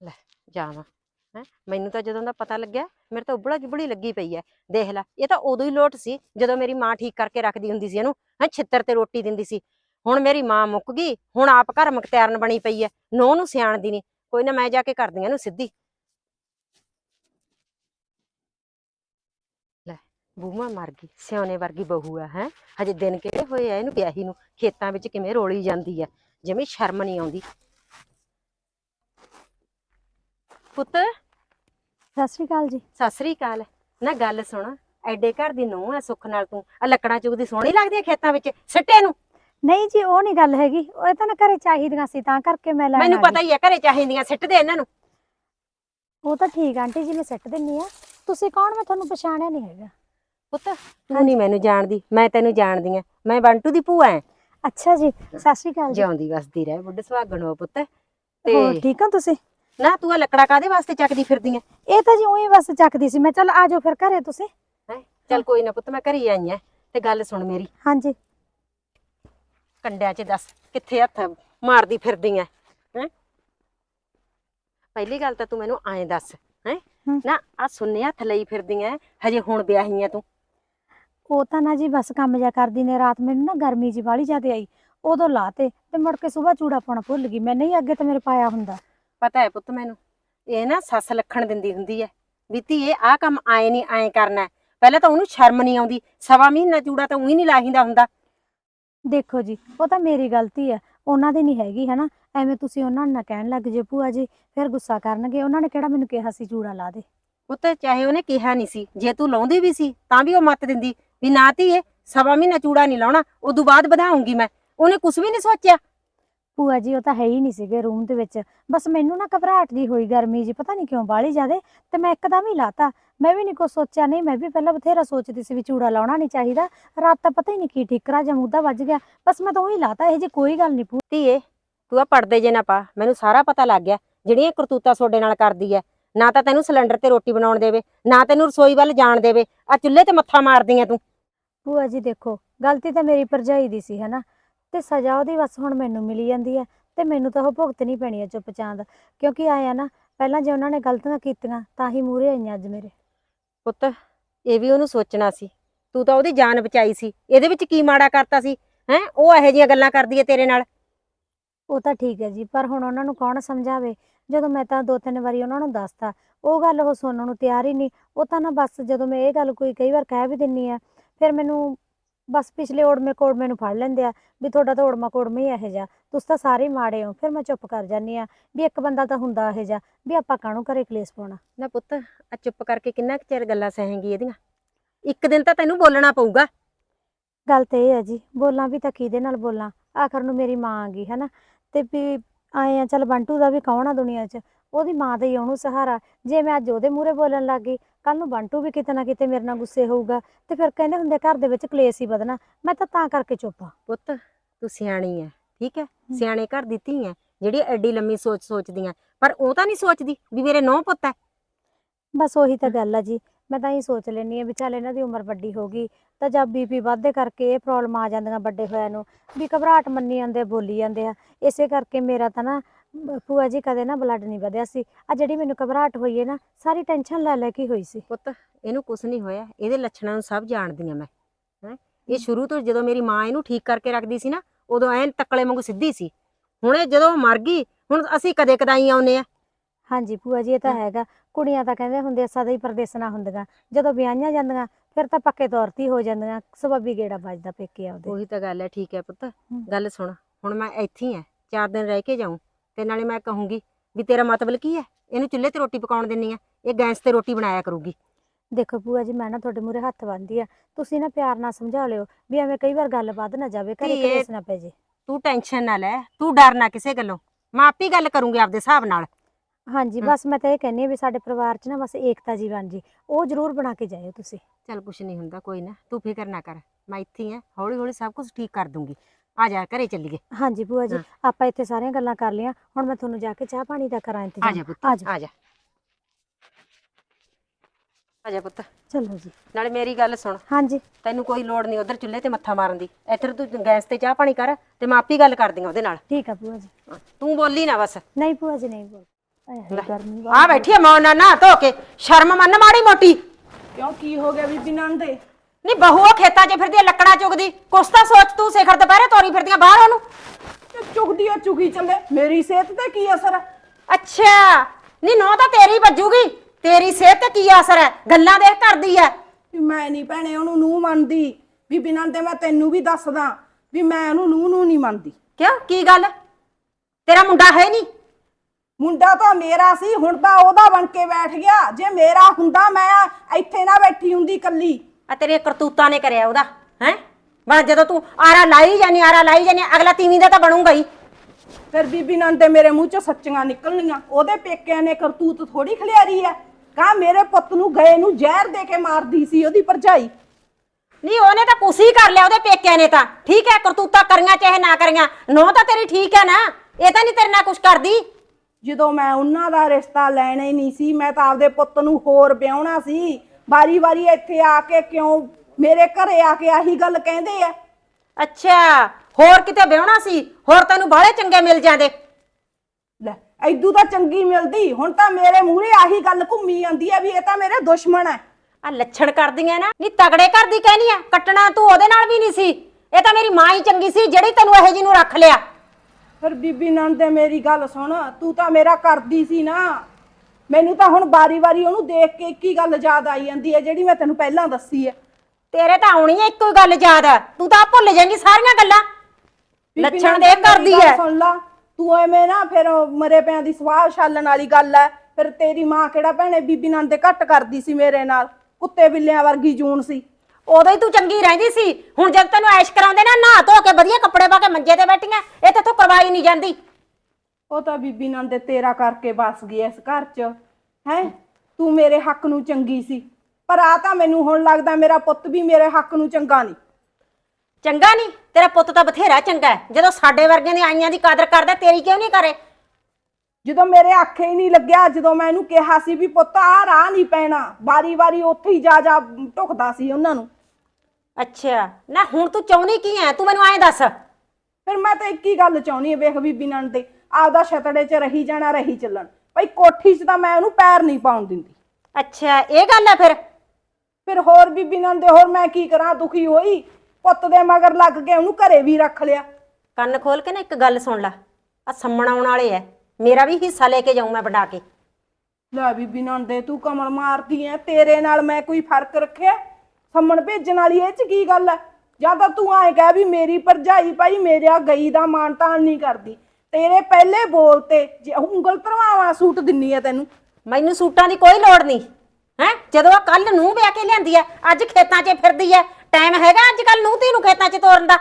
ਲੈ, ਜਾਵਾਂ, ਹੈ। ਮੈਨੂੰ ਤਾਂ ਜਦੋਂ ਦਾ ਪਤਾ ਲੱਗਿਆ, ਮੇਰੇ ਤਾਂ ਉਬੜਾ ਜੁਬੜੀ ਲੱਗੀ ਪਈ ਐ। ਦੇਖ ਲੈ, ਇਹ ਤਾਂ ਉਦੋਂ ਹੀ ਲੋਟ ਸੀ, ਜਦੋਂ ਮੇਰੀ ਮਾਂ ਠੀਕ ਕਰਕੇ ਰੱਖਦੀ ਹੁੰਦੀ ਸੀ ਇਹਨੂੰ, ਹੈ, ਛਿੱਤਰ ਤੇ ਰੋਟੀ ਦਿੰਦੀ ਸੀ। ਹੁਣ ਮੇਰੀ ਮਾਂ ਮੁੱਕ ਗਈ, ਹੁਣ ਆਪ ਘਰ ਮਕਤਿਆਰਨ ਬਣੀ ਪਈ ਐ। ਨੋ ਨੂੰ ਸਿਆਣਦੀ ਨਹੀਂ ਕੋਈ ਨਾ ਮੈਂ ਜਾ ਕੇ ਕਰਦੀ ਆ ਇਹਨੂੰ ਸਿੱਧੀ। ਲੈ, ਬੂਮਾ ਮਰ ਗਈ, ਸਿਆਣੇ ਵਰਗੀ ਬਹੂ ਆ ਹੈ। ਹਜੇ ਦਿਨ ਕਿਹੜੇ ਹੋਏ ਆ ਇਹਨੂੰ ਵਿਆਹੀ ਨੂੰ, ਖੇਤਾਂ ਵਿੱਚ ਕਿਵੇਂ ਰੋਲੀ ਜਾਂਦੀ ਆ ਜਿਵੇਂ ਸ਼ਰਮ ਨਹੀਂ ਆਉਂਦੀ। ਪੁੱਤ? ਸਤਿ ਸ਼੍ਰੀ ਅਕਾਲ ਜੀ। ਸਤਿ ਸ੍ਰੀ ਅਕਾਲ। ਨਾ ਗੱਲ ਸੁਣ ਐਡੇ ਘਰ ਦੀ ਨੂੰਹ ਆ ਸੁੱਖ ਨਾਲ ਤੂੰ। ਆ ਲੱਕੜਾਂ ਚੁਗਦੀ ਸੋਹਣੀ ਲੱਗਦੀ ਆ ਖੇਤਾਂ ਵਿੱਚ ਸਿੱਟੇ ਨੂੰ? ਨਹੀਂ ਜੀ ਉਹ ਨਹੀਂ ਗੱਲ ਹੈਗੀ। ਉਹ ਤਾਂ ਨਾ ਘਰੇ ਚਾਹੀਦੀਆਂ ਸੀ ਤਾਂ ਕਰਕੇ ਮੈਂ ਲੈਣ ਮੈਨੂੰ ਆ। ਪਤਾ ਹੀ ਆ ਘਰੇ ਚਾਹੀਦੀਆਂ ਸਿੱਟ ਦੇ ਇਹਨਾਂ ਨੂੰ। ਉਹ ਤਾਂ ਠੀਕ ਆਂਟੀ ਜੀ ਮੈਂ ਸੱਟ ਦਿੰਨੀ ਆ। ਤੁਸੀਂ ਕੌਣ? ਮੈਂ ਤੁਹਾਨੂੰ ਪਛਾਣਿਆ ਨਹੀਂ ਹੈਗਾ। ਪੁੱਤ ਤੂੰ ਨਹੀਂ ਮੈਨੂੰ ਜਾਣਦੀ ਮੈਂ ਤੈਨੂੰ ਜਾਣਦੀ ਆ। ਮੈਂ ਬੰਟੂ ਦੀ ਭੂਆ ਐ। ਅੱਛਾ ਜੀ ਸਤਿ ਸ਼੍ਰੀ ਅਕਾਲ ਜੀ। ਜਿਉਂਦੀ ਵਸਦੀ ਰਹਿ ਬੁੱਢ ਸੁਹਾਗਣ ਹੋ ਪੁੱਤ। ਹੋਰ ਤੇ ਠੀਕ ਹੋ ਤੁਸੀਂ? ਨਾ ਤੂੰ ਆ ਲੱਕੜਾਂ ਕਾਦੇ ਵਾਸਤੇ ਚੱਕਦੀ ਫਿਰਦੀ ਐ? ਇਹ ਤਾਂ ਜੀ ਉਹੀ ਬਸ ਚੱਕਦੀ ਸੀ ਮੈਂ ਚੱਲ ਆ ਜਾਓ ਫਿਰ ਘਰੇ ਤੁਸੀਂ। ਹੈਂ? ਚੱਲ ਕੋਈ ਨਾ ਪੁੱਤ ਮੈਂ ਘਰੇ ਹੀ ਆਈ ਐ ਤੇ ਗੱਲ ਸੁਣ ਮੇਰੀ। ਹਾਂਜੀ। ਕੰਡਿਆਂ 'ਚ ਦੱਸ ਕਿੱਥੇ ਹੱਥ ਮਾਰਦੀ ਫਿਰਦੀ ਐ? ਹੈ? ਪਹਿਲੀ ਗੱਲ ਤਾਂ ਤੂੰ ਮੈਨੂੰ ਐਂ ਦੱਸ ਹੈ? ਹਮ। ਨਾ ਆ ਸੁੰਨੇ ਹੱਥ ਲਈ ਫਿਰਦੀ ਐ ਹਜੇ ਹੁਣ ਵਿਆਹੀ ਐ ਤੂੰ। ਉਹ ਤਾਂ ਨਾ ਜੀ ਬਸ ਕੰਮ ਜਾ ਕਰਦੀ ਨੇ ਰਾਤ ਮੈਨੂੰ ਨਾ ਗਰਮੀ ਜੀ ਵਾਲੀ ਜ਼ਿਆਦਾ ਆਈ। ਉਦੋਂ ਲਾਤੇ ਤੇ ਮੁੜ ਕੇ ਸਵੇਰ ਚੂੜਾ ਪਾਉਣਾ ਭੁੱਲ ਗਈ ਮੈਂ ਨਹੀਂ ਅੱਗੇ ਤਾਂ ਮੇਰੇ ਪਾਇਆ ਹੁੰਦਾ। ਪਤਾ ਹੈ ਪੁੱਤ ਮੈਨੂੰ ਇਹ ਨਾ ਸੱਸ ਲੱਖਣ ਦਿੰਦੀ ਹੁੰਦੀ ਐ ਵੀ ਧੀਏ ਆਹ ਕੰਮ ਆਏ ਨਹੀਂ ਐਂ ਕਰਨਾ ਹੈ। ਪਹਿਲਾਂ ਤਾਂ ਉਹਨੂੰ ਸ਼ਰਮ ਨਹੀਂ ਆਉਂਦੀ ਸਵਾ ਮਹੀਨਾ ਚੂੜਾ ਤਾਂ ਉਹੀ ਨਹੀਂ ਲਾਹੀਦਾ ਹੁੰਦਾ। ਦੇਖੋ ਜੀ ਉਹ ਤਾਂ ਮੇਰੀ ਗਲਤੀ ਹੈ ਉਹਨਾਂ ਦੀ ਨਹੀਂ ਹੈਗੀ ਹਨਾ? ਐਵੇਂ ਤੁਸੀਂ ਉਹਨਾਂ ਨੂੰ ਨਾ ਕਹਿਣ ਲੱਗ ਜੇ ਭੂਆ ਜੀ ਫਿਰ ਗੁੱਸਾ ਕਰਨਗੇ ਉਹਨਾਂ ਨੇ ਕਿਹੜਾ ਮੈਨੂੰ ਕਿਹਾ ਸੀ ਚੂੜਾ ਲਾ ਦੇ। ਪੁੱਤ ਚਾਹੇ ਉਹਨੇ ਕਿਹਾ ਨਹੀਂ ਸੀ ਜੇ ਤੂੰ ਲਾਉਂਦੀ ਵੀ ਸੀ ਤਾਂ ਵੀ ਉਹ ਮੱਤ ਦਿੰਦੀ ਵੀ ਨਾ ਧੀਏ ਸਵਾ ਮਹੀਨਾ ਚੂੜਾ ਨਹੀਂ ਲਾਉਣਾ ਉਦੋਂ ਬਾਅਦ ਵਧਾਉਂਗੀ ਮੈਂ। ਉਹਨੇ ਕੁਝ ਵੀ ਨਹੀਂ ਸੋਚਿਆ। ਭੂਆ ਜੀ ਉਹ ਤਾਂ ਹੈ ਹੀ ਨਹੀਂ ਸੀਗੇ ਰੂਮ ਦੇ ਵਿੱਚ। ਬਸ ਮੈਨੂੰ ਨਾ ਘਬਰਾਹਟ ਜੀ ਹੋਈ ਗਰਮੀ ਜੀ ਪਤਾ ਨਹੀਂ ਕਿਉਂ ਬਾਹਲੀ ਜ਼ਿਆਦੇ ਤੇ ਮੈਂ ਇੱਕਦਮ ਹੀ ਲਾਤਾ। ਮੈਂ ਵੀ ਨਹੀਂ ਕੁਛ ਸੋਚਿਆ ਨਹੀਂ ਮੈਂ ਵੀ ਪਹਿਲਾਂ ਬਥੇਰਾ ਸੋਚਦੀ ਸੀ ਵੀ ਚੂੜਾ ਲਾਉਣਾ ਨਹੀਂ ਚਾਹੀਦਾ। ਰਾਤ ਤਾਂ ਪਤਾ ਹੀ ਨਹੀਂ ਕੀ ਠਿਕਰਾ ਜਾਂ ਮੁੱਦਾ ਵੱਜ ਗਿਆ। ਬਸ ਮੈਂ ਤਾਂ ਉਹੀ ਲਾਤਾ ਇਹ ਜੀ ਕੋਈ ਗੱਲ ਨਹੀਂ ਭੂ ਧੀਏ ਤੂੰ ਆ ਪੜਦੇ ਜੇ ਨਾ ਪਾ ਮੈਨੂੰ ਸਾਰਾ ਪਤਾ ਲੱਗ ਗਿਆ ਜਿਹੜੀਆਂ ਕਰਤੂਤਾਂ ਤੁਹਾਡੇ ਨਾਲ ਕਰਦੀ ਐ। ਨਾ ਤਾਂ ਤੈਨੂੰ ਸਿਲੰਡਰ ਤੇ ਰੋਟੀ ਬਣਾਉਣ ਦੇਵੇ ਨਾ ਤੈਨੂੰ ਰਸੋਈ ਵੱਲ ਜਾਣ ਦੇਵੇ। ਆ ਚੁੱਲ੍ਹੇ ਤੇ ਮੱਥਾ ਮਾਰਦੀ ਐ ਤੂੰ। ਭੂਆ ਜੀ ਦੇਖੋ ਗਲਤੀ ਤਾਂ ਮੇਰੀ ਭਰਜਾਈ ਦੀ ਸੀ ਹਨਾ? ਤੇ ਸਜ਼ਾ ਉਹਦੀ ਬਸ ਹੁਣ ਮੈਨੂੰ ਮਿਲੀ ਜਾਂਦੀ ਹੈ ਤੇ ਮੈਨੂੰ ਤਾਂ ਉਹ ਭੁਗਤਣੀ ਪੈਣੀ ਹੈ ਚੁੱਪਚਾਂਦ ਕਿਉਂਕਿ ਆਇਆ ਨਾ ਪਹਿਲਾਂ ਜੇ ਉਹਨਾਂ ਨੇ ਗਲਤੀਆਂ ਕੀਤੀਆਂ ਤਾਂ ਹੀ ਮੂਰੇ ਆਈਆਂ ਅੱਜ ਮੇਰੇ। ਪੁੱਤ ਇਹ ਵੀ ਉਹਨੂੰ ਸੋਚਣਾ ਸੀ। ਤੂੰ ਤਾਂ ਉਹਦੀ ਜਾਨ ਬਚਾਈ ਸੀ। ਇਹਦੇ ਵਿੱਚ ਕੀ ਮਾੜਾ ਕਰਤਾ ਸੀ? ਹੈ? ਉਹ ਇਹੋ ਜਿਹੀਆਂ ਗੱਲਾਂ ਕਰਦੀ ਐ ਤੇਰੇ ਨਾਲ। ਉਹ ਤਾਂ ਠੀਕ ਹੈ ਜੀ ਪਰ ਹੁਣ ਉਹਨਾਂ ਨੂੰ ਕੌਣ ਸਮਝਾਵੇ? ਜਦੋਂ ਮੈਂ ਤਾਂ ਦੋ ਤਿੰਨ ਵਾਰੀ ਉਹਨਾਂ ਨੂੰ ਦੱਸਤਾ ਉਹ ਗੱਲ ਉਹ ਸੁਣਨ ਨੂੰ ਤਿਆਰ ਹੀ ਨਹੀਂ। ਉਹ ਤਾਂ ਨਾ ਬਸ ਜਦੋਂ ਮੈਂ ਇਹ ਗੱਲ ਕੋਈ ਕਈ ਵਾਰ ਕਹਿ ਵੀ ਦਿੰਨੀ ਆ ਫਿਰ ਮੈਨੂੰ ਬਸ ਪਿਛਲੇ ਓੜਮੇ ਕੋੜਮੇ ਨੂੰ ਫੜ ਲੈਂਦੇ ਆ ਵੀ ਤੁਹਾਡਾ ਤਾਂ ਓੜਮਾ ਕੋੜਮੇ ਹੀ ਇਹੋ ਜਿਹਾ। ਤੁਸੀਂ ਤਾਂ ਸਾਰੇ ਮਾੜੇ ਹੋ ਫਿਰ ਮੈਂ ਚੁੱਪ ਕਰ ਜਾਂਦੀ ਆ ਵੀ ਇੱਕ ਬੰਦਾ ਤਾਂ ਹੁੰਦਾ ਇਹੋ ਜਿਹਾ ਵੀ ਆਪਾਂ ਕਾਹਨੂੰ ਘਰੇ ਕਲੇਸ਼ ਪਾਉਣਾ? ਨਾ ਪੁੱਤ ਆ ਚੁੱਪ ਕਰਕੇ ਕਿੰਨਾ ਕੁ ਚਿਰ ਗੱਲਾਂ ਸहेਂਗੀ ਇਹਦੀਆਂ? ਇੱਕ ਦਿਨ ਤਾਂ ਤੈਨੂੰ ਬੋਲਣਾ ਪਊਗਾ। ਗੱਲ ਤੇ ਇਹ ਹੈ ਜੀ ਬੋਲਾਂ ਵੀ ਤਾਂ ਕਿਹਦੇ ਨਾਲ ਬੋਲਾਂ? ਆਖਰ ਨੂੰ ਮੇਰੀ ਮਾਂ ਆ ਗਈ ਹੈ ਤੇ ਵੀ ਆਏ ਆ ਚੱਲ ਬੰਟੂ ਦਾ ਵੀ ਕੌਣ ਆ ਦੁਨੀਆ 'ਚ? ਉਹਦੀ ਮਾਂ ਦਾ ਹੀ ਉਹਨੂੰ ਸਹਾਰਾ। ਜੇ ਮੈਂ ਅੱਜ ਉਹਦੇ ਮੂਹਰੇ ਬੋਲਣ ਲੱਗ ਗਈ ਕੱਲ ਨੂੰ ਬੰਟੂ ਵੀ ਕਿਤੇ ਨਾ ਕਿਤੇ ਮੇਰੇ ਨਾਲ ਗੁੱਸੇ ਹੋਊਗਾ ਤੇ ਫਿਰ ਕਹਿੰਦੇ ਹੁੰਦੇ ਘਰ ਦੇ ਵਿੱਚ ਕਲੇਸ਼ ਹੀ ਵਧਣਾ। ਮੈਂ ਤਾਂ ਤਾਂ ਕਰਕੇ ਚੁੱਪ ਆ। ਪੁੱਤ ਤੂੰ ਸਿਆਣੀ ਐ ਠੀਕ ਐ? ਸਿਆਣੇ ਘਰ ਦੀ ਧੀ ਐ ਜਿਹੜੀ ਐਡੀ ਲੰਮੀ ਸੋਚ ਸੋਚਦੀ ਐ। ਪਰ ਉਹ ਤਾਂ ਨਹੀਂ ਸੋਚਦੀ ਵੀ ਮੇਰੇ ਨੌ ਪੁੱਤ ਐ। ਬਸ ਉਹੀ ਤਾਂ ਗੱਲ ਆ ਜੀ। ਮੈਂ ਤਾਂ ਇਹ ਸੋਚ ਲੈਣੀ ਆ ਵੀ ਚੱਲ ਇਹਨਾਂ ਦੀ ਉਮਰ ਵੱਡੀ ਹੋ ਗਈ ਤਾਂ ਜਦ ਬੀਪੀ ਵੱਧਦੇ ਕਰਕੇ ਇਹ ਪ੍ਰੋਬਲਮ ਆ ਜਾਂਦੀਆਂ ਵੱਡੇ ਹੋਇਆਂ ਨੂੰ ਵੀ ਘਬਰਾਹਟ ਮੰਨੀ ਜਾਂਦੇ ਬੋਲੀ ਜਾਂਦੇ ਆ ਇਸੇ ਕਰਕੇ ਮੇਰਾ ਤਾਂ ਨਾ ਭੂਆ ਜੀ ਕਦੇ ਨਾ ਬਲੱਡ ਨਹੀਂ ਵਧਿਆ ਸੀ ਆ ਜਿਹੜੀ ਮੈਨੂੰ ਘਬਰਾਹਟ ਹੋਈ ਹੈ ਨਾ ਸਾਰੀ ਟੈਨਸ਼ਨ ਲੈ ਲੈ ਕੇ ਹੋਈ ਸੀ। ਪੁੱਤ ਇਹਨੂੰ ਕੁਝ ਨਹੀਂ ਹੋਇਆ ਇਹਦੇ ਲੱਛਣਾਂ ਨੂੰ ਸਭ ਜਾਣਦੀ ਆ ਮੈਂ ਹੈ? ਇਹ ਸ਼ੁਰੂ ਤੋਂ ਜਦੋਂ ਮੇਰੀ ਮਾਂ ਇਹਨੂੰ ਠੀਕ ਕਰਕੇ ਰੱਖਦੀ ਸੀ ਨਾ ਉਦੋਂ ਐਨ ਤੱਕਲੇ ਵਾਂਗੂ ਸਿੱਧੀ ਸੀ। ਹੁਣ ਇਹ ਜਦੋਂ ਮਰ ਗਈ ਹੁਣ ਅਸੀਂ ਕਦੇ ਕਦਾਈ ਆਉਨੇ ਆ। ਹਾਂਜੀ ਭੂਆ ਜੀ ਇਹ ਤਾਂ। ਹੈਗਾ। ਕੁੜੀਆਂ ਤਾਂ ਕਹਿੰਦੇ ਹੁੰਦੇ ਆ, ਸਦਾ ਹੀ ਪਰਦੇਸਣਾ ਹੁੰਦੀਆਂ। ਜਦੋਂ ਵਿਆਹੀਆਂ ਜਾਂਦੀਆਂ ਫਿਰ ਤਾਂ ਪੱਕੇ ਤੌਰ ਤੇ ਹੀ ਹੋ ਜਾਂਦੀਆਂ ਸਬੱਬੀ ਗੇੜਾ ਵੱਜਦਾ ਪੇਕੇ ਆਉਦੇ ਉਹੀ ਤਾਂ ਗੱਲ ਹੈ ਠੀਕ ਹੈ ਪੁੱਤ। ਗੱਲ ਸੁਣ ਹੁਣ ਮੈਂ ਇੱਥੇ ਹੀ ਆ ਚਾਰ ਦਿਨ ਰਹਿ ਕੇ ਜਾਊਂ ਤੇ ਨਾਲੇ ਮੈਂ ਕਹੂੰਗੀ ਵੀ ਤੇਰਾ ਮਤਲਬ ਕੀ ਹੈ? ਇਹਨੂੰ ਚੁੱਲ੍ਹੇ ਤੇ ਰੋਟੀ ਪਕਾਉਣ ਦਿੰਨੀ ਆ ਇਹ ਗੈਸ ਤੇ ਰੋਟੀ ਬਣਾਇਆ ਕਰੂਗੀ। ਦੇਖੋ ਭੂਆ ਜੀ ਮੈਂ ਨਾ ਤੁਹਾਡੇ ਮੂਹਰੇ ਹੱਥ ਬੰਨ੍ਹਦੀ ਆ ਤੁਸੀਂ ਨਾ ਪਿਆਰ ਨਾਲ ਸਮਝਾ ਲਿਓ ਵੀ ਐਵੇਂ ਕਈ ਵਾਰ ਗੱਲ ਵੱਧ ਨਾ ਜਾਵੇ ਘਰੇ ਧੀਏ, ਕਲੇਸ਼ ਨਾ ਪੈ ਜੇ। ਤੂੰ ਟੈਨਸ਼ਨ ਨਾ ਲੈ ਤੂੰ ਡਰ ਨਾ ਕਿਸੇ ਗੱਲੋਂ ਮੈਂ ਆਪੇ ਗੱਲ ਕਰੂੰਗੀ ਆਪਦੇ ਹਿਸਾਬ ਨਾਲ। ਹਾਂਜੀ ਹਮ। ਬਸ ਮੈਂ ਤਾਂ ਇਹ ਕਹਿੰਨੀ ਆ ਵੀ ਸਾਡੇ ਪਰਿਵਾਰ 'ਚ ਨਾ ਬਸ ਏਕਤਾ ਜੀ ਬਣ ਜੇ। ਉਹ ਜ਼ਰੂਰ ਬਣਾ ਕੇ ਜਾਇਓ ਤੁਸੀਂ। ਚੱਲ ਕੁਛ ਨਹੀਂ ਹੁੰਦਾ ਕੋਈ ਨਾ। ਤੂੰ ਫਿਕਰ ਨਾ ਕਰ। ਮੈਂ ਇੱਥੇ ਹੀ ਆ ਹੌਲੀ ਹੌਲੀ ਸਭ ਕੁਝ ਠੀਕ ਕਰ ਦੂੰਗੀ। ਆ ਜਾ ਘਰੇ ਚੱਲੀਏ। ਹਾਂਜੀ ਭੂਆ ਜੀ ਹਾਂ। ਆਪਾਂ ਇੱਥੇ ਸਾਰੀਆਂ ਗੱਲਾਂ ਕਰ ਲਈਆਂ। ਹੁਣ ਮੈਂ ਤੁਹਾਨੂੰ ਜਾ ਕੇ ਚਾਹ ਪਾਣੀ ਦਾ ਕਰਾਂ ਆ ਇੰਤਜ਼ਾਮ। ਪੁੱਤ ਆ ਜਾ ਆ ਜਾ। ਆ ਜਾ ਪੁੱਤ। ਚਲੋ ਜੀ। ਨਾਲੇ ਮੇਰੀ ਗੱਲ ਸੁਣ। ਹਾਂਜੀ। ਤੈਨੂੰ ਕੋਈ ਲੋੜ ਨਹੀਂ ਉਧਰ ਚੁੱਲ੍ਹੇ ਤੇ ਮੱਥਾ ਮਾਰਨ ਦੀ। ਇੱਧਰ ਤੂੰ ਗੈਸ ਤੇ ਚਾਹ ਪਾਣੀ ਕਰ ਤੇ ਮੈਂ ਆਪੇ ਗੱਲ ਕਰਦੀ ਆ ਉਹਦੇ ਨਾਲ। ਠੀਕ ਆ ਭੂਆ ਜੀ। ਤੂੰ ਬੋਲੀ ਨਾ ਬਸ। ਨਹੀਂ ਭੂਆ ਜੀ ਨਹੀਂ ਬੋਲ ਗਰਮੀ ਆ ਬੈਠੀ ਆ ਮੌਨ ਨਾ ਧੋ ਕੇ ਸ਼ਰਮ ਮੰਨ ਮਾੜੀ ਮੋਟੀ। ਕਿਉਂ ਕੀ ਹੋ ਗਿਆ ਬੀਬੀ ਨੰਦੇ? ਨਹੀਂ ਬਹੂ ਉਹ ਖੇਤਾਂ 'ਚ ਫਿਰਦੀ ਆ ਲੱਕੜਾਂ ਚੁਗਦੀ। ਕੁਛ ਤਾਂ ਸੋਚ ਤੂੰ ਸਿਖਰ ਦੁਪਹਿਰੇ ਤੋਰੀ ਫਿਰਦੀਆਂ ਬਾਹਰ ਉਹਨੂੰ। ਤੇ ਚੁਗਦੀ ਆ ਚੁਗੀ ਚੱਲੇ। ਮੇਰੀ ਸਿਹਤ ਤੇ ਕੀ ਅਸਰ ਹੈ ਅੱਛਾ ਨਹੀਂ ਨੋ ਤਾਂ ਤੇਰੀ ਵੱਜੂਗੀ। ਤੇਰੀ ਸਿਹਤ ਤੇ ਕੀ ਅਸਰ ਹੈ? ਗੱਲਾਂ ਦੇਖ ਕਰਦੀ ਐ ਵੀ ਮੈਂ ਨਹੀਂ ਭੈਣੇ ਉਹਨੂੰ ਨੂੰ ਮੰਨਦੀ। ਬੀਬੀ ਨੰਦੇ ਮੈਂ ਤੈਨੂੰ ਵੀ ਦੱਸਦਾ ਵੀ ਮੈਂ ਉਹਨੂੰ ਨੂੰ ਨੂੰ ਨਹੀਂ ਮੰਨਦੀ। ਕਿਉਂ? ਕੀ ਗੱਲ? ਤੇਰਾ ਮੁੰਡਾ ਹੈ ਨਹੀਂ। ਮੁੰਡਾ ਤਾਂ ਮੇਰਾ ਸੀ ਹੁਣ ਤਾਂ ਉਹਦਾ ਬਣ ਕੇ ਬੈਠ ਗਿਆ। ਜੇ ਮੇਰਾ ਹੁੰਦਾ ਮੈਂ ਇੱਥੇ ਨਾ ਬੈਠੀ ਹੁੰਦੀ ਕੱਲੀ ਆ ਤੇਰੇ ਕਰਤੂਤਾਂ ਨੇ ਕਰਿਆ ਉਹਦਾ ਹੈ? ਬਸ ਜਦੋਂ ਤੂੰ ਆਰਾ ਲਾਈ ਜਾਨੀ ਆਰਾ ਲਾਈ ਜਾਨੀ ਅਗਲਾ ਤੀਵੀਂ ਦਾ ਤਾਂ ਬਣੂਗਾ ਹੀ। ਫਿਰ ਬੀਬੀ ਨੰਦੇ ਮੇਰੇ ਮੂੰਹ ਚੋਂ ਸੱਚੀਆਂ ਨਿਕਲਣੀਆਂ। ਉਹਦੇ ਪੇਕਿਆਂ ਨੇ ਕਰਤੂਤ ਥੋੜੀ ਖਲਿਆਰੀ ਐ। ਕਾ ਮੇਰੇ ਪੁੱਤ ਨੂੰ ਗਏ ਨੂੰ ਜ਼ਹਿਰ ਦੇ ਕੇ ਮਾਰਦੀ ਸੀ ਉਹਦੀ ਭਰਜਾਈ। ਨਹੀਂ ਉਹਨੇ ਤਾਂ ਕੁਛ ਹੀ ਕਰ ਲਿਆ ਉਹਦੇ ਪੇਕਿਆਂ ਨੇ ਤਾਂ। ਠੀਕ ਹੈ ਕਰਤੂਤਾਂ ਕਰੀਆਂ ਚਾਹੇ ਨਾ ਕਰੀਆਂ। ਨੋ ਤਾਂ ਤੇਰੀ ਠੀਕ ਹੈ ਨਾ। ਇਹ ਤਾਂ ਨਹੀਂ ਤੇਰੇ ਨਾਲ ਕੁਛ ਕਰਦੀ। ਜਦੋਂ ਮੈਂ ਉਹਨਾਂ ਦਾ ਰਿਸ਼ਤਾ ਲੈਣਾ ਹੀ ਨਹੀਂ ਸੀ ਮੈਂ ਤਾਂ ਆਪਦੇ ਪੁੱਤ ਨੂੰ ਹੋਰ ਵਿਆਹਣਾ ਸੀ। ਵਾਰੀ-ਵਾਰੀ ਇੱਥੇ ਆ ਕੇ ਕਿਉਂ ਮੇਰੇ ਘਰੇ ਆ ਕੇ ਆਹੀ ਗੱਲ ਕਹਿੰਦੇ ਆ? ਅੱਛਾ ਹੋਰ ਕਿਤੇ ਵਿਆਹਣਾ ਸੀ? ਹੋਰ ਤੈਨੂੰ ਬਾਹਲੇ ਚੰਗੇ ਮਿਲ ਜਾਂਦੇ। ਲੈ ਐਦੂ ਤਾਂ ਚੰਗੀ ਮਿਲਦੀ ਹੁਣ ਤਾਂ ਮੇਰੇ ਮੂਹਰੇ ਆਹੀ ਗੱਲ ਘੁੰਮੀ ਜਾਂਦੀ ਆ ਵੀ ਇਹ ਤਾਂ ਮੇਰੇ ਦੁਸ਼ਮਣ ਹੈ ਆ ਲੱਛਣ ਕਰਦੀਆਂ ਨਾ। ਨਹੀਂ ਤਗੜੇ ਘਰ ਦੀ ਕਹਿਨੀ ਆ ਕੱਟਣਾ ਤੂੰ ਉਹਦੇ ਨਾਲ ਵੀ ਨਹੀਂ ਸੀ। ਇਹ ਤਾਂ ਮੇਰੀ ਮਾਂ ਹੀ ਚੰਗੀ ਸੀ ਜਿਹੜੀ ਤੈਨੂੰ ਇਹੋ ਜੀ ਨੂੰ ਰੱਖ ਲਿਆ। ਫਿਰ ਬੀਬੀ ਨੰਦ ਤੇ ਮੇਰੀ ਗੱਲ ਸੁਣ ਤੂੰ ਤਾਂ ਮੇਰਾ ਕਰਦੀ ਸੀ ਨਾ। ਮੈਨੂੰ ਤਾਂ ਹੁਣ ਵਾਰੀ-ਵਾਰੀ ਉਹਨੂੰ ਦੇਖ ਕੇ ਇੱਕ ਹੀ ਗੱਲ ਯਾਦ ਆਈ ਜਾਂਦੀ ਹੈ ਜਿਹੜੀ ਮੈਂ ਤੈਨੂੰ ਪਹਿਲਾਂ ਦੱਸੀ ਹੈ। ਤੇਰੇ ਤਾਂ ਆਉਣੀ ਐ ਇੱਕੋ ਹੀ ਗੱਲ ਯਾਦ। ਤੂੰ ਤਾਂ ਭੁੱਲ ਜਾਏਂਗੀ ਸਾਰੀਆਂ ਗੱਲਾਂ। ਬੀਬੀ ਲੱਛਣ ਨੰਦ ਦੇ ਮੇਰੀ ਕਰਦੀ ਗੱਲ ਐ ਸੁਣ ਲਾ। ਤੂੰ ਐਵੇਂ ਨਾ ਫਿਰ ਮਰੇ ਪਿਆਂ ਦੀ ਸਵਾਹ ਛਾਲਣ ਵਾਲੀ ਗੱਲ ਐ ਫਿਰ ਤੇਰੀ ਮਾਂ ਕਿਹੜਾ ਭੈਣੇ ਬੀਬੀ ਨੰਦ ਦੇ ਘੱਟ ਕਰਦੀ ਸੀ ਮੇਰੇ ਨਾਲ। ਕੁੱਤੇ ਬਿੱਲਿਆਂ ਵਰਗੀ ਜੂਨ ਸੀ। ਉਦੋਂ ਹੀ ਤੂੰ ਚੰਗੀ ਰਹਿੰਦੀ ਸੀ। ਹੁਣ ਜਦ ਤੈਨੂੰ ਐਸ਼ ਕਰਾਉਂਦੇ ਨਾ ਨਹਾ ਧੋ ਕੇ ਵਧੀਆ ਕੱਪੜੇ ਪਾ ਕੇ ਮੰਜੇ ਤੇ ਬੈਠੀਆਂ ਇਹ ਤੇ ਤੂੰ ਕਰਵਾਈ ਨਹੀਂ ਜਾਂਦੀ। ਉਹ ਤਾਂ ਬੀਬੀ ਨੰਦ ਦੇ ਤੇਰਾ ਕਰਕੇ ਬਸ ਗਈ ਇਸ ਘਰ 'ਚ। ਹੈ? ਤੂੰ ਮੇਰੇ ਹੱਕ ਨੂੰ ਚੰਗੀ ਸੀ। ਪਰ ਆ ਤਾਂ ਮੈਨੂੰ ਹੁਣ ਲੱਗਦਾ ਮੇਰਾ ਪੁੱਤ ਵੀ ਮੇਰੇ ਹੱਕ ਨੂੰ ਚੰਗਾ ਨਹੀਂ। ਚੰਗਾ ਨਹੀਂ? ਤੇਰਾ ਪੁੱਤ ਤਾਂ ਬਥੇਰਾ ਚੰਗਾ ਹੈ ਜਦੋਂ ਸਾਡੇ ਵਰਗਿਆਂ ਦੀ ਆਈਆਂ ਦੀ ਕਦਰ ਕਰਦਾ ਤੇਰੀ ਕਿਉਂ ਨਹੀਂ ਕਰੇ? ਜਦੋਂ ਮੇਰੇ ਆਖੇ ਹੀ ਨਹੀਂ ਲੱਗਿਆ ਜਦੋਂ ਮੈਂ ਇਹਨੂੰ ਕਿਹਾ ਸੀ ਵੀ ਪੁੱਤ ਆ ਰਾਹ ਨਹੀਂ ਪੈਣਾ। ਵਾਰੀ-ਵਾਰੀ ਉੱਥੇ ਹੀ ਜਾ ਜਾ ਢੁਕਦਾ ਸੀ ਉਹਨਾਂ ਨੂੰ। ਅੱਛਾ ਨਾ ਹੁਣ ਤੂੰ ਚਾਹੁੰਦੀ ਕੀ ਐ? ਤੂੰ ਮੈਨੂੰ ਐਂ ਦੱਸ। ਫਿਰ ਮੈਂ ਤਾਂ ਇੱਕ ਹੀ ਗੱਲ ਚਾਹੁੰਦੀ ਹਾਂ ਵੇਖ ਬੀਬੀ ਨੰਦ ਦੇ। ਆਪਦਾ ਛਤੜੇ 'ਚ ਰਹੀ ਜਾਣਾ ਰਹੀ ਚੱਲਣ। ਭਾਈ ਕੋਠੀ 'ਚ ਤਾਂ ਮੈਂ ਉਹਨੂੰ ਪੈਰ ਨਹੀਂ ਪਾਉਣ ਦਿੰਦੀ। ਅੱਛਾ ਇਹ ਗੱਲ ਐ ਫਿਰ? ਫਿਰ ਹੋਰ ਬੀਬੀ ਨੰਦ ਦੇ ਹੋਰ ਮੈਂ ਕੀ ਕਰਾਂ? ਦੁਖੀ ਹੋਈ। ਪੁੱਤ ਦੇ ਮਗਰ ਲੱਗ ਕੇ ਉਹਨੂੰ ਘਰੇ ਵੀ ਰੱਖ ਲਿਆ। ਕੰਨ ਖੋਲ ਕੇ ਨਾ ਇੱਕ ਗੱਲ ਸੁਣ ਲੈ। ਆ ਸੰਮਣ ਆਉਣ ਵਾਲੇ ਐ। ਮੇਰਾ ਵੀ ਹਿੱਸਾ ਲੈ ਕੇ ਜਾਊਂ ਮੈਂ ਵੰਡਾ ਕੇ। ਲੈ ਬੀਬੀ ਨੰਦ ਦੇ ਤੂੰ ਕਮਲ ਮਾਰਦੀ ਐ। ਤੇਰੇ ਨਾਲ ਮੈਂ ਕੋਈ ਫ਼ਰਕ ਰੱਖਿਆ? ਸੰਮਣ ਭੇਜਣ ਵਾਲੀ ਇਹ 'ਚ ਕੀ ਗੱਲ ਐ ਜਾਂ ਤਾਂ ਤੂੰ ਐਂ ਕਹਿ ਵੀ ਮੇਰੀ ਭਰਜਾਈ ਭਾਈ ਮੇਰਿਆ ਗਈ ਦਾ ਮਾਣ ਤਾਣ ਨਹੀਂ ਕਰਦੀ। ਤੇਰੇ ਪਹਿਲੇ ਬੋਲ ਤੇ ਜੇ ਉਂਗਲ ਧਰਵਾਵਾਂ ਸੂਟ ਦਿੰਨੀ ਐ ਤੈਨੂੰ। ਮੈਨੂੰ ਸੂਟਾਂ ਦੀ ਕੋਈ ਲੋੜ ਨਹੀਂ ਹੈ? ਜਦੋਂ ਆ ਕੱਲ ਨੂੰ ਵਿਆਹ ਕੇ ਲਿਆਂਦੀ ਐ ਅੱਜ ਖੇਤਾਂ 'ਚ ਫਿਰਦੀ ਐ ਟਾਈਮ ਹੈਗਾ ਅੱਜ ਕੱਲ ਨੂੰ ਤੀ ਨੂੰ ਖੇਤਾਂ 'ਚ ਤੋਰਨ ਦਾ?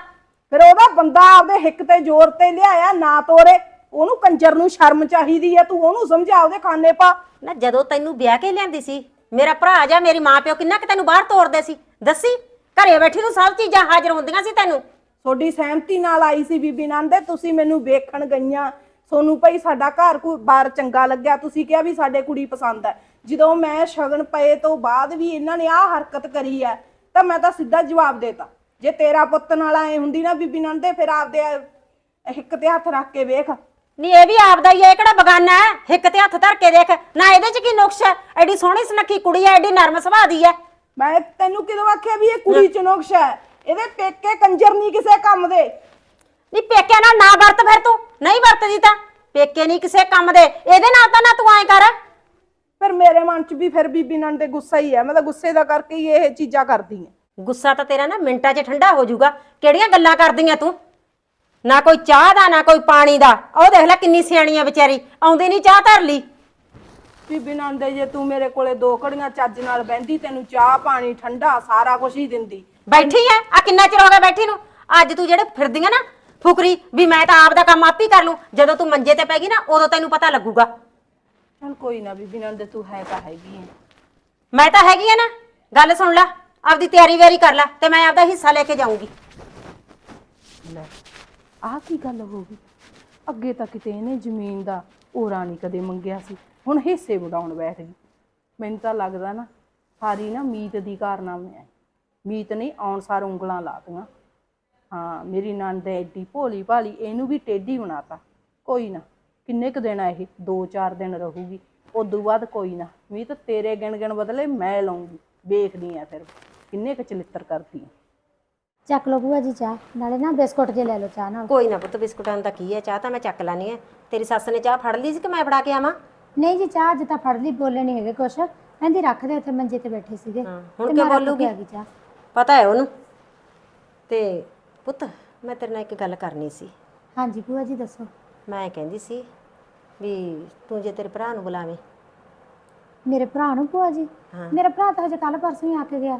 ਫਿਰ ਉਹਦਾ ਬੰਦਾ ਆਪਦੇ ਹਿੱਕ ਤੇ ਜ਼ੋਰ ਤੇ ਲਿਆਇਆ ਨਾ ਤੋਰੇ। ਉਹਨੂੰ ਕੰਜਰ ਨੂੰ ਸ਼ਰਮ ਚਾਹੀਦੀ ਐ ਤੂੰ ਉਹਨੂੰ ਸਮਝਾ ਉਹਦੇ ਖਾਨੇ ਪਾ। ਨਾ ਜਦੋਂ ਤੈਨੂੰ ਵਿਆਹ ਕੇ ਲਿਆਂਦੀ ਸੀ ਮੇਰਾ ਭਰਾ ਜਾਂ, ਮੇਰੀ ਮਾਂ ਪਿਓ ਕਿੰਨਾ ਕਿ ਤੈਨੂੰ ਬਾਹਰ ਤੋਰਦੇ ਸੀ? ਦੱਸੀ? ਘਰੇ ਬੈਠੀ ਨੂੰ ਸਭ ਚੀਜ਼ਾਂ ਹਾਜ਼ਰ ਹੁੰਦੀਆਂ ਸੀ ਤੈਨੂੰ? ਤੁਹਾਡੀ ਸਹਿਮਤੀ ਨਾਲ ਆਈ ਸੀ ਬੀਬੀ ਨੰਦੇ, ਤੁਸੀਂ ਮੈਨੂੰ ਵੇਖਣ ਗਈਆਂ। ਸੋਨੂੰ ਭਾਈ, ਸਾਡਾ ਘਰ ਕੋਈ ਬਾਰ ਚੰਗਾ ਲੱਗਿਆ। ਤੁਸੀਂ ਕਿਹਾ ਵੀ ਸਾਡੇ ਕੁੜੀ ਪਸੰਦ ਹੈ। ਜਦੋਂ ਮੈਂ ਸ਼ਗਨ ਪਏ ਤੋਂ ਬਾਅਦ ਵੀ ਇਹਨਾਂ ਨੇ ਆਹ ਹਰਕਤ ਕਰੀ ਹੈ, ਤਾਂ ਮੈਂ ਤਾਂ ਸਿੱਧਾ ਜਵਾਬ ਦੇਤਾ ਜੇ ਤੇਰਾ ਪੁੱਤ ਨਾਲ ਆਏ ਹੁੰਦੀ ਨਾ ਬੀਬੀ ਨੰਦੇ, ਫਿਰ ਆਪਦੇ ਹਿੱਕ ਤੇ ਹੱਥ ਰੱਖ ਕੇ ਵੇਖ। ਨਹੀਂ ਇਹ ਵੀ ਆਪਦਾ ਹੀ ਹੈ ਇਹ ਕਿਹੜਾ ਬਗਾਨਾ ਹੈ? ਹਿੱਕ ਤੇ ਹੱਥ ਧਰ ਕੇ ਦੇਖ ਨਾ ਇਹਦੇ 'ਚ ਕੀ ਨੁਕਸ ਹੈ? ਐਡੀ ਸੋਹਣੀ ਸੁਨੱਖੀ ਕੁੜੀ ਹੈ ਐਡੀ ਨਰਮ ਸੁਭਾਅ ਦੀ ਹੈ। ਮੈਂ ਤੈਨੂੰ ਕਿਦੋਂ ਆਖਿਆ ਵੀ ਇਹ ਕੁੜੀ ਚ ਨੁਕਸ ਹੈ? ਇਹਦੇ ਪੇਕੇ ਕੰਜਰ ਨਹੀਂ ਕਿਸੇ ਕੰਮ ਦੇ। ਨਹੀਂ ਪੇਕਿਆਂ ਨਾਲ ਨਾ ਵਰਤ ਫਿਰ ਤੂੰ ਨਹੀਂ ਵਰਤਦੀ ਤਾਂ। ਪੇਕੇ ਨਹੀਂ ਕਿਸੇ ਕੰਮ ਦੇ ਇਹਦੇ ਨਾਲ ਤਾਂ ਨਾ ਤੂੰ ਐਂ ਕਰ। ਫਿਰ ਮੇਰੇ ਮਨ ਚ ਵੀ ਫਿਰ ਬੀਬੀ ਨੰਦ ਦੇ ਗੁੱਸਾ ਹੀ ਹੈ। ਮੈਂ ਤਾਂ ਗੁੱਸੇ ਦਾ ਕਰਕੇ ਹੀ ਇਹ ਚੀਜ਼ਾਂ ਕਰਦੀ ਹਾਂ। ਗੁੱਸਾ ਤਾਂ ਤੇਰਾ ਨਾ ਮਿੰਟਾਂ 'ਚ ਠੰਡਾ ਹੋ ਜਾਊਗਾ। ਕਿਹੜੀਆਂ ਗੱਲਾਂ ਕਰਦੀਆਂ ਤੂੰ? ਨਾ ਕੋਈ ਚਾਹ ਦਾ ਨਾ ਕੋਈ ਪਾਣੀ ਦਾ। ਉਹ ਦੇਖ ਲੈ ਕਿੰਨੀ ਸਿਆਣੀ ਆ ਵਿਚਾਰੀ। ਆਉਂਦੀ ਨਹੀਂ ਚਾਹ ਧਰ ਲਈ। ਬੀਬੀ ਨੰਦੇ ਜੇ ਤੂੰ ਮੇਰੇ ਕੋਲੇ ਦੋ ਘੜੀਆਂ ਚੱਜ ਨਾਲ ਬਹਿੰਦੀ ਤੈਨੂੰ ਚਾਹ ਪਾਣੀ ਠੰਡਾ ਸਾਰਾ ਕੁਝ ਹੀ ਦਿੰਦੀ। ਬੈਠੀ ਐ? ਆ ਕਿੰਨਾ ਚਿਰ ਹੋ ਗਿਆ ਬੈਠੀ ਨੂੰ? ਅੱਜ ਤੂੰ ਜਿਹੜੇ ਫਿਰਦੀਆਂ ਨਾ ਫੁਕਰੀ ਵੀ ਮੈਂ ਤਾਂ ਆਪ ਦਾ ਕੰਮ ਆਪ ਹੀ ਕਰ ਲੂੰ। ਜਦੋਂ ਤੂੰ ਮੰਜੇ ਤੇ ਪੈ ਗਈ ਨਾ ਉਦੋਂ ਤੈਨੂੰ ਪਤਾ ਲੱਗੂਗਾ। ਚਲ ਕੋਈ ਨਾ ਬੀਬੀ ਨੰਦੇ ਤੂੰ ਹੈ ਤਾਂ ਹੈਗੀ ਹੈ ਮੈਂ ਤਾਂ ਹੈਗੀ ਆ ਨਾ। ਗੱਲ ਸੁਣ ਲੈ ਆਪਦੀ ਤਿਆਰੀ ਵੇਰੀ ਕਰ ਲੈ ਤੇ ਮੈਂ ਆਪਦਾ ਹਿੱਸਾ ਲੈ ਕੇ ਜਾਊਂਗੀ। ਲੈ। ਆਹ ਕੀ ਗੱਲ ਹੋ ਗਈ? ਅੱਗੇ ਤਾਂ ਕਿਤੇ ਇਹਨੇ ਜ਼ਮੀਨ ਦਾ ਓਰਾ ਨਹੀਂ ਕਦੇ ਮੰਗਿਆ ਸੀ। ਹੁਣ ਹਿੱਸੇ ਵਡਾਉਣ ਬੈਠ ਗਈ। ਮੈਨੂੰ ਤਾਂ ਲੱਗਦਾ ਨਾ, ਸਾਰੀ ਨਾ ਮੀਤ ਦੀ ਕਾਰਨਾਮੇ ਹੈ ਮੀਤ ਨੇ ਆਉਣ ਸਾਰ ਉਂਗਲਾਂ ਲਾਤੀਆਂ ਹਾਂ, ਮੇਰੀ ਨੰਦ ਐਡੀ ਭੋਲੀ ਭਾਲੀ, ਇਹਨੂੰ ਵੀ ਟੇਢੀ ਬਣਾਤਾ। ਕੋਈ ਨਾ, ਕਿੰਨੇ ਕੁ ਦਿਨ ਆ ਇਹ? 2-4 ਦਿਨ ਰਹੂਗੀ। ਉਦੋਂ ਬਾਅਦ ਕੋਈ ਨਾ, ਮੀਤ ਤੇਰੇ ਗਿਣ ਗਿਣ ਬਦਲੇ ਮੈਂ ਲਾਉਂਗੀ। ਵੇਖਦੀ ਆ ਫਿਰ, ਕਿੰਨੇ ਕੁ ਚਲਿੱਤਰ ਕਰਦੀ ਆ। ਚੱਕ ਲਓ ਭੂਆ ਜੀ ਚਾਹ ਨਾਲੇ ਨਾ ਬਿਸਕੁਟ ਜੇ ਲੈ ਲਓ ਚਾਹ ਨਾਲ। ਕੋਈ ਨਾ ਪੁੱਤ ਬਿਸਕੁਟਾਂ ਦਾ ਕੀ ਹੈ? ਚਾਹ ਤਾਂ ਮੈਂ ਚੱਕ ਲਾਨੀ ਹੈ। ਤੇਰੀ ਸੱਸ ਨੇ ਚਾਹ ਫੜ ਲਈ ਸੀ ਕਿ ਮੈਂ ਫੜਾ ਕੇ ਆਵਾਂ? ਨਹੀਂ ਜੀ ਚਾਹ ਅੱਜ ਤਾਂ ਫੜ ਲਈ ਬੋਲੇ ਨਹੀਂ ਹੈਗੇ ਕੁਛ। ਕਹਿੰਦੀ ਰੱਖ ਦੇ ਉੱਥੇ ਮੰਜੇ ਤੇ ਬੈਠੇ ਸੀਗੇ। ਹਾਂ, ਹੁਣ ਤੇ ਕਿਉਂ ਮੈਂ ਰੱਖ ਕੇ ਬੋਲੂਗੀ? ਆ ਗਈ ਚਾਹ। ਪਤਾ ਹੈ ਉਹਨੂੰ। ਤੇ ਪੁੱਤ ਮੈਂ ਤੇਰੇ ਨਾਲ ਇੱਕ ਗੱਲ ਕਰਨੀ ਸੀ। ਹਾਂਜੀ ਭੂਆ ਜੀ ਦੱਸੋ। ਮੈਂ ਕਹਿੰਦੀ ਸੀ ਵੀ ਤੂੰ ਜੇ ਤੇਰੇ ਭਰਾ ਨੂੰ ਬੁਲਾਵੇਂ। ਮੇਰੇ ਭਰਾ ਨੂੰ ਭੂਆ ਜੀ? ਹਾਂ। ਮੇਰਾ ਭਰਾ ਤਾਂ ਹਜੇ ਕੱਲ ਪਰਸੋਂ ਹੀ ਆ ਕੇ ਗਿਆ।